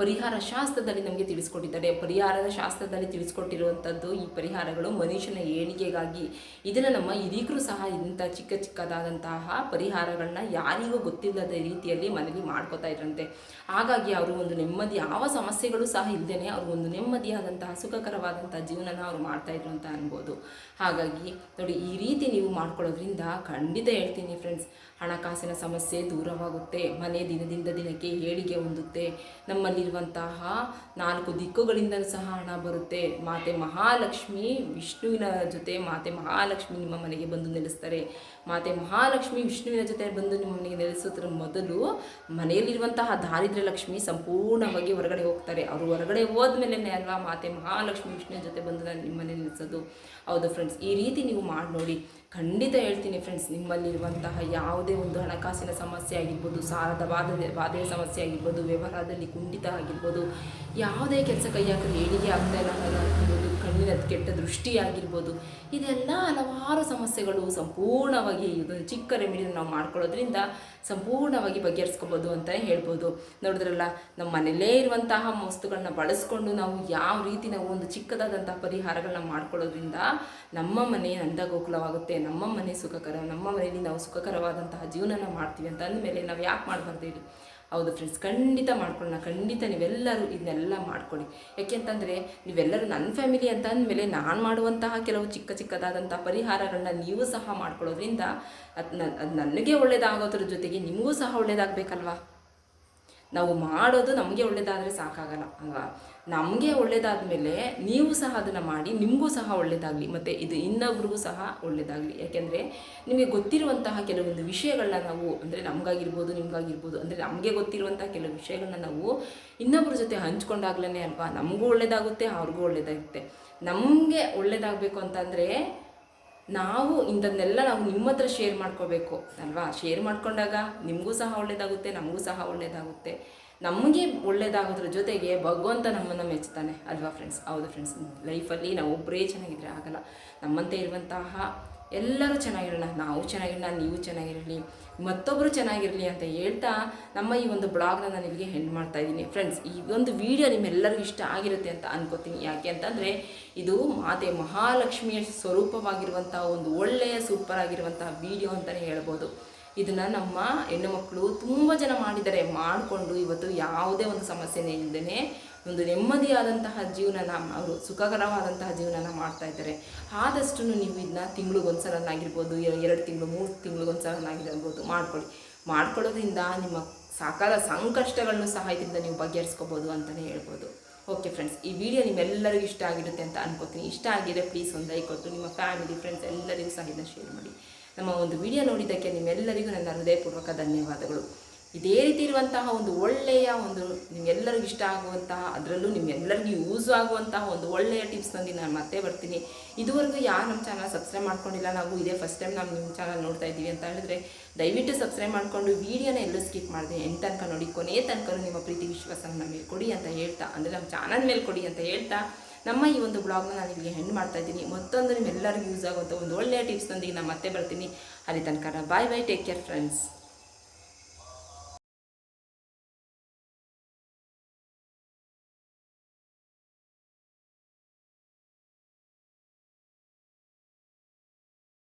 S1: ಪರಿಹಾರ ಶಾಸ್ತ್ರದಲ್ಲಿ ನಮಗೆ ತಿಳಿಸ್ಕೊಟ್ಟಿದ್ದಾರೆ. ಪರಿಹಾರದ ಶಾಸ್ತ್ರದಲ್ಲಿ ತಿಳಿಸ್ಕೊಟ್ಟಿರುವಂಥದ್ದು ಈ ಪರಿಹಾರಗಳು ಮನುಷ್ಯನ ಏಳಿಗೆಗಾಗಿ ಇದನ್ನು ನಮ್ಮ ಇದೀಗರೂ ಸಹ ಇಂಥ ಚಿಕ್ಕ ಚಿಕ್ಕದಾದಂತಹ ಪರಿಹಾರಗಳನ್ನ ಯಾರಿಗೂ ಗೊತ್ತಿಲ್ಲದ ರೀತಿಯಲ್ಲಿ ಮನೇಲಿ ಮಾಡ್ಕೋತಾ ಇದ್ರಂತೆ. ಹಾಗಾಗಿ ಅವರು ಒಂದು ನೆಮ್ಮದಿ, ಯಾವ ಸಮಸ್ಯೆಗಳು ಸಹ ಇಲ್ಲದೇ ಅವರು ಒಂದು ನೆಮ್ಮದಿಯಾದಂತಹ ಸುಖಕರವಾದಂತಹ ಜೀವನನ ಅವರು ಮಾಡ್ತಾ ಇದ್ರು ಅಂತ ಅನ್ಬೋದು. ಹಾಗಾಗಿ ನೋಡಿ ಈ ರೀತಿ ನೀವು ಮಾಡ್ಕೊಳ್ಳೋದ್ರಿಂದ ಖಂಡಿತ ಹೇಳ್ತೀನಿ ಫ್ರೆಂಡ್ಸ್ ಹಣಕಾಸಿನ ಸಮಸ್ಯೆ ದೂರವಾಗುತ್ತೆ. ಮನೆ ದಿನದಿಂದ ದಿನಕ್ಕೆ ಏಳಿಗೆ ಹೊಂದುತ್ತೆ. ನಮ್ಮಲ್ಲಿರುವಂತಹ ನಾಲ್ಕು ದಿಕ್ಕುಗಳಿಂದ ಸಹ ಹಣ ಬರುತ್ತೆ. ಮಾತೆ ಮಹಾಲಕ್ಷ್ಮಿ ವಿಷ್ಣುವಿನ ಜೊತೆ ಮಾತೆ ಮಹಾಲಕ್ಷ್ಮಿ ನಿಮ್ಮ ಮನೆಗೆ ಬಂದು ನೆಲೆಸ್ತಾರೆ. ಮಾತೆ ಮಹಾಲಕ್ಷ್ಮಿ ವಿಷ್ಣುವಿನ ಜೊತೆ ಬಂದು ನಿಮ್ಮ ಮನೆಗೆ ನೆಲೆಸೋದ್ರ ಮೊದಲು ಮನೆಯಲ್ಲಿರುವಂತಹ ದಾರಿದ್ರ್ಯ ಲಕ್ಷ್ಮಿ ಸಂಪೂರ್ಣವಾಗಿ ಹೊರಗಡೆ ಹೋಗ್ತಾರೆ. ಅವರು ಹೊರಗಡೆ ಹೋದ್ಮೇಲೆ ಅಲ್ವಾ ಮಾತೆ ಮಹಾಲಕ್ಷ್ಮಿ ವಿಷ್ಣುವಿನ ಜೊತೆ ಬಂದು ನಾನು ನಿಮ್ಮ ನಿಲ್ಲಿಸೋದು ಹೌದು ಫ್ರೆಂಡ್ಸ್ ಈ ರೀತಿ ನೀವು ಮಾಡಿ ನೋಡಿ. ಖಂಡಿತ ಹೇಳ್ತೀನಿ ಫ್ರೆಂಡ್ಸ್ ನಿಮ್ಮಲ್ಲಿರುವಂತಹ ಯಾವುದೇ ಒಂದು ಹಣಕಾಸಿನ ಸಮಸ್ಯೆ ಆಗಿರ್ಬೋದು, ಸಾಲದ ಬಾಧ ಬಾಧೆಯ ಸಮಸ್ಯೆ ಆಗಿರ್ಬೋದು, ವ್ಯವಹಾರದಲ್ಲಿ ಕುಂಠಿತ ಆಗಿರ್ಬೋದು, ಯಾವುದೇ ಕೆಲಸ ಕೈ ಹಾಕಲು ಏಳಿಗೆ ಆಗ್ತಾ ಇಲ್ಲ ಅನ್ನೋದಾಗಿರ್ಬೋದು ಕಣ್ಣಿನ ಕೆಟ್ಟ ದೃಷ್ಟಿ ಆಗಿರ್ಬೋದು, ಇದೆಲ್ಲ ಹಲವಾರು ಸಮಸ್ಯೆಗಳು ಸಂಪೂರ್ಣವಾಗಿ ಇದೊಂದು ಚಿಕ್ಕ ರೆಮಿಡಿನ ನಾವು ಮಾಡ್ಕೊಳ್ಳೋದ್ರಿಂದ ಸಂಪೂರ್ಣವಾಗಿ ಬಗೆಹರಿಸ್ಕೋಬೋದು ಅಂತ ಹೇಳ್ಬೋದು. ನೋಡಿದ್ರಲ್ಲ, ನಮ್ಮ ಮನೆಯಲ್ಲೇ ಇರುವಂತಹ ವಸ್ತುಗಳನ್ನ ಬಳಸ್ಕೊಂಡು ನಾವು ಯಾವ ರೀತಿ ನಾವು ಒಂದು ಚಿಕ್ಕದಾದಂತಹ ಪರಿಹಾರಗಳನ್ನ ಮಾಡ್ಕೊಳ್ಳೋದ್ರಿಂದ ನಮ್ಮ ಮನೆ ನಂದಗೋಕುಲವಾಗುತ್ತೆ ನಮ್ಮ ಮನೆ ಸುಖಕರ, ನಮ್ಮ ಮನೆಯಲ್ಲಿ ನಾವು ಸುಖಕರವಾದಂತಹ ಜೀವನನ ಮಾಡ್ತೀವಿ ಅಂತ ಅಂದಮೇಲೆ ನಾವು ಯಾಕೆ ಮಾಡಬಾರ್ದು ಹೇಳಿ? ಹೌದು ಫ್ರೆಂಡ್ಸ್ ಖಂಡಿತ ಮಾಡ್ಕೊಳ್ಳೋಣ, ಖಂಡಿತ ನೀವೆಲ್ಲರೂ ಇದನ್ನೆಲ್ಲ ಮಾಡ್ಕೊಳ್ಳಿ. ಯಾಕೆಂತಂದರೆ ನೀವೆಲ್ಲರೂ ನನ್ನ ಫ್ಯಾಮಿಲಿ ಅಂತ ಅಂದಮೇಲೆ ನಾನು ಮಾಡುವಂತಹ ಕೆಲವು ಚಿಕ್ಕ ಚಿಕ್ಕದಾದಂಥ ಪರಿಹಾರಗಳನ್ನ ನೀವು ಸಹ ಮಾಡ್ಕೊಳ್ಳೋದ್ರಿಂದ ಅದು ನನಗೆ ಒಳ್ಳೇದಾಗೋದ್ರ ಜೊತೆಗೆ ನಿಮಗೂ ಸಹ ಒಳ್ಳೆಯದಾಗಬೇಕಲ್ವಾ ನಾವು ಮಾಡೋದು ನಮಗೆ ಒಳ್ಳೆಯದಾದರೆ ಸಾಕಾಗಲ್ಲ, ಅಲ್ವಾ? ನಮಗೆ ಒಳ್ಳೆಯದಾದ್ಮೇಲೆ ಮೇಲೆ ನೀವು ಸಹ ಅದನ್ನು ಮಾಡಿ, ನಿಮಗೂ ಸಹ ಒಳ್ಳೆಯದಾಗಲಿ ಮತ್ತು ಇದು ಇನ್ನೊಬ್ರಿಗೂ ಸಹ ಒಳ್ಳೆಯದಾಗಲಿ ಯಾಕೆಂದರೆ ನಿಮಗೆ ಗೊತ್ತಿರುವಂತಹ ಕೆಲವೊಂದು ವಿಷಯಗಳನ್ನ ನಾವು, ಅಂದರೆ ನಮಗಾಗಿರ್ಬೋದು, ನಿಮಗಾಗಿರ್ಬೋದು, ಅಂದರೆ ನಮಗೆ ಗೊತ್ತಿರುವಂಥ ಕೆಲವು ವಿಷಯಗಳನ್ನ ನಾವು ಇನ್ನೊಬ್ಬರ ಜೊತೆ ಹಂಚ್ಕೊಂಡಾಗ್ಲೇ ಅಲ್ವಾ? ನಮಗೂ ಒಳ್ಳೆಯದಾಗುತ್ತೆ ಅವ್ರಿಗೂ ಒಳ್ಳೆಯದಾಗುತ್ತೆ ನಮಗೆ ಒಳ್ಳೆಯದಾಗಬೇಕು ಅಂತಂದರೆ ನಾವು ಇಂಥದ್ದನ್ನೆಲ್ಲ ನಾವು ನಿಮ್ಮ ಹತ್ರ ಶೇರ್ ಮಾಡ್ಕೋಬೇಕು, ಅಲ್ವಾ? ಶೇರ್ ಮಾಡ್ಕೊಂಡಾಗ ನಿಮಗೂ ಸಹ ಒಳ್ಳೆಯದಾಗುತ್ತೆ ನಮಗೂ ಸಹ ಒಳ್ಳೇದಾಗುತ್ತೆ. ನಮಗೆ ಒಳ್ಳೇದಾಗೋದ್ರ ಜೊತೆಗೆ ಭಗವಂತ ನಮ್ಮನ್ನು ಮೆಚ್ಚುತ್ತಾನೆ ಅಲ್ವಾ ಫ್ರೆಂಡ್ಸ್ ಹೌದು ಫ್ರೆಂಡ್ಸ್ ಲೈಫಲ್ಲಿ ನಾವು ಒಬ್ಬರೇ ಚೆನ್ನಾಗಿದ್ರೆ ಆಗಲ್ಲ. ನಮ್ಮಂತೆ ಇರುವಂತಹ ಎಲ್ಲರೂ ಚೆನ್ನಾಗಿರೋಣ, ನಾವು ಚೆನ್ನಾಗಿರೋಣ, ನೀವು ಚೆನ್ನಾಗಿರಲಿ ಮತ್ತೊಬ್ಬರು ಚೆನ್ನಾಗಿರಲಿ ಅಂತ ಹೇಳ್ತಾ ನಮ್ಮ ಈ ಒಂದು ಬ್ಲಾಗ್ನ ನಾನು ಇಲ್ಲಿಗೆ ಹೆಣ್ಣು ಮಾಡ್ತಾ ಇದ್ದೀನಿ. ಫ್ರೆಂಡ್ಸ್ ಈ ಒಂದು ವಿಡಿಯೋ ನಿಮ್ಮೆಲ್ಲರಿಗೂ ಇಷ್ಟ ಆಗಿರುತ್ತೆ ಅಂತ ಅನ್ಕೋತೀನಿ. ಯಾಕೆ ಅಂತಂದರೆ, ಇದು ಮಾತೆ ಮಹಾಲಕ್ಷ್ಮಿಯ ಸ್ವರೂಪವಾಗಿರುವಂಥ ಒಂದು ಒಳ್ಳೆಯ ಸೂಪರ್ ಆಗಿರುವಂತಹ ವಿಡಿಯೋ ಅಂತಲೇ ಹೇಳ್ಬೋದು. ಇದನ್ನು ನಮ್ಮ ಹೆಣ್ಣು ಮಕ್ಕಳು ತುಂಬ ಜನ ಮಾಡಿದ್ದಾರೆ, ಮಾಡಿಕೊಂಡು ಇವತ್ತು ಯಾವುದೇ ಒಂದು ಸಮಸ್ಯೆನೇ ಇಲ್ಲದೇ ಒಂದು ನೆಮ್ಮದಿಯಾದಂತಹ ಜೀವನನ ಅವರು, ಸುಖಕರವಾದಂತಹ ಜೀವನನ ಮಾಡ್ತಾ ಇದ್ದಾರೆ. ಆದಷ್ಟು ನೀವು ಇದನ್ನ ತಿಂಗಳಿಗೊಂದ್ಸಲನಾಗಿರ್ಬೋದು ಎರಡು ತಿಂಗಳು, ಮೂರು ತಿಂಗಳಿಗೊಂದ್ಸಲನಾಗಿರ್ಬೋದು ಮಾಡ್ಕೊಳ್ಳಿ. ಮಾಡ್ಕೊಳ್ಳೋದ್ರಿಂದ ನಿಮ್ಮ ಸಾಕಾರ ಸಂಕಷ್ಟಗಳನ್ನು ಸಹ ಇದರಿಂದ ನೀವು ಬಗೆಹರಿಸ್ಕೋಬೋದು ಅಂತಲೇ ಹೇಳ್ಬೋದು. ಓಕೆ ಫ್ರೆಂಡ್ಸ್, ಈ ವಿಡಿಯೋ ನಿಮ್ಮೆಲ್ಲರಿಗೂ ಇಷ್ಟ ಆಗಿರುತ್ತೆ ಅಂತ ಅನ್ಕೋತೀನಿ. ಇಷ್ಟ ಆಗಿದೆ ಪ್ಲೀಸ್ ಒಂದು ಲೈಕ್ ಕೊಟ್ಟು, ನಿಮ್ಮ ಫ್ಯಾಮಿಲಿ, ಫ್ರೆಂಡ್ಸ್ ಎಲ್ಲರಿಗೂ ಸಹ ಇದನ್ನು ಶೇರ್ ಮಾಡಿ. ನಮ್ಮ ಒಂದು ವಿಡಿಯೋ ನೋಡಿದ್ದಕ್ಕೆ ನಿಮ್ಮೆಲ್ಲರಿಗೂ ನನ್ನ ಹೃದಯಪೂರ್ವಕ ಧನ್ಯವಾದಗಳು. ಇದೇ ರೀತಿ ಇರುವಂತಹ ಒಂದು ಒಳ್ಳೆಯ ಒಂದು ನಿಮ್ಮೆಲ್ಲರಿಗೂ ಇಷ್ಟ ಆಗುವಂತಹ, ಅದರಲ್ಲೂ ನಿಮ್ಮೆಲ್ಲರಿಗೂ ಯೂಸ್ ಆಗುವಂತಹ ಒಂದು ಒಳ್ಳೆಯ ಟಿಪ್ಸ್ನೊಂದಿಗೆ ನಾನು ಮತ್ತೆ ಬರ್ತೀನಿ. ಇದುವರೆಗೂ ಯಾರು ನಮ್ಮ ಚಾನಲ್ ಸಬ್ಸ್ಕ್ರೈಬ್ ಮಾಡ್ಕೊಂಡಿಲ್ಲ, ನಾವು ಇದೇ ಫಸ್ಟ್ ಟೈಮ್ ನಾವು ನಿಮ್ಮ ಚಾನಲ್ ನೋಡ್ತಾ ಇದ್ದೀವಿ ಅಂತ ಹೇಳಿದ್ರೆ ದಯವಿಟ್ಟು ಸಬ್ಸ್ಕ್ರೈಬ್ ಮಾಡಿಕೊಂಡು ವೀಡಿಯೋನ ಎಲ್ಲೂ ಸ್ಕಿಪ್ ಮಾಡಿದೆ ಎಂಟು ತನಕ ನೋಡಿ ಕೊನೆಯ ತನಕ ನಿಮ್ಮ ಪ್ರೀತಿ, ವಿಶ್ವಾಸನ ನಮ್ಮ ಮೇಲೆ ಕೊಡಿ ಅಂತ ಹೇಳ್ತಾ, ಅಂದರೆ ನಮ್ಮ ಚಾನಲ್ ಮೇಲೆ ಕೊಡಿ ಅಂತ ಹೇಳ್ತಾ ನಮ್ಮ ಈ ಒಂದು ಬ್ಲಾಗ್ನ ನಾನು ನಿಮಗೆ ಹೆಣ್ಣು ಮಾಡ್ತಾ ಇದ್ದೀನಿ. ಮತ್ತೊಂದು ನಿಮ್ಮೆಲ್ಲರಿಗೂ ಯೂಸ್ ಆಗುವಂಥ ಒಂದು ಒಳ್ಳೆಯ ಟಿಪ್ಸ್ನೊಂದಿಗೆ ನಾನು ಮತ್ತೆ ಬರ್ತೀನಿ. ಅಲ್ಲಿ ತನಕ bye bye take care friends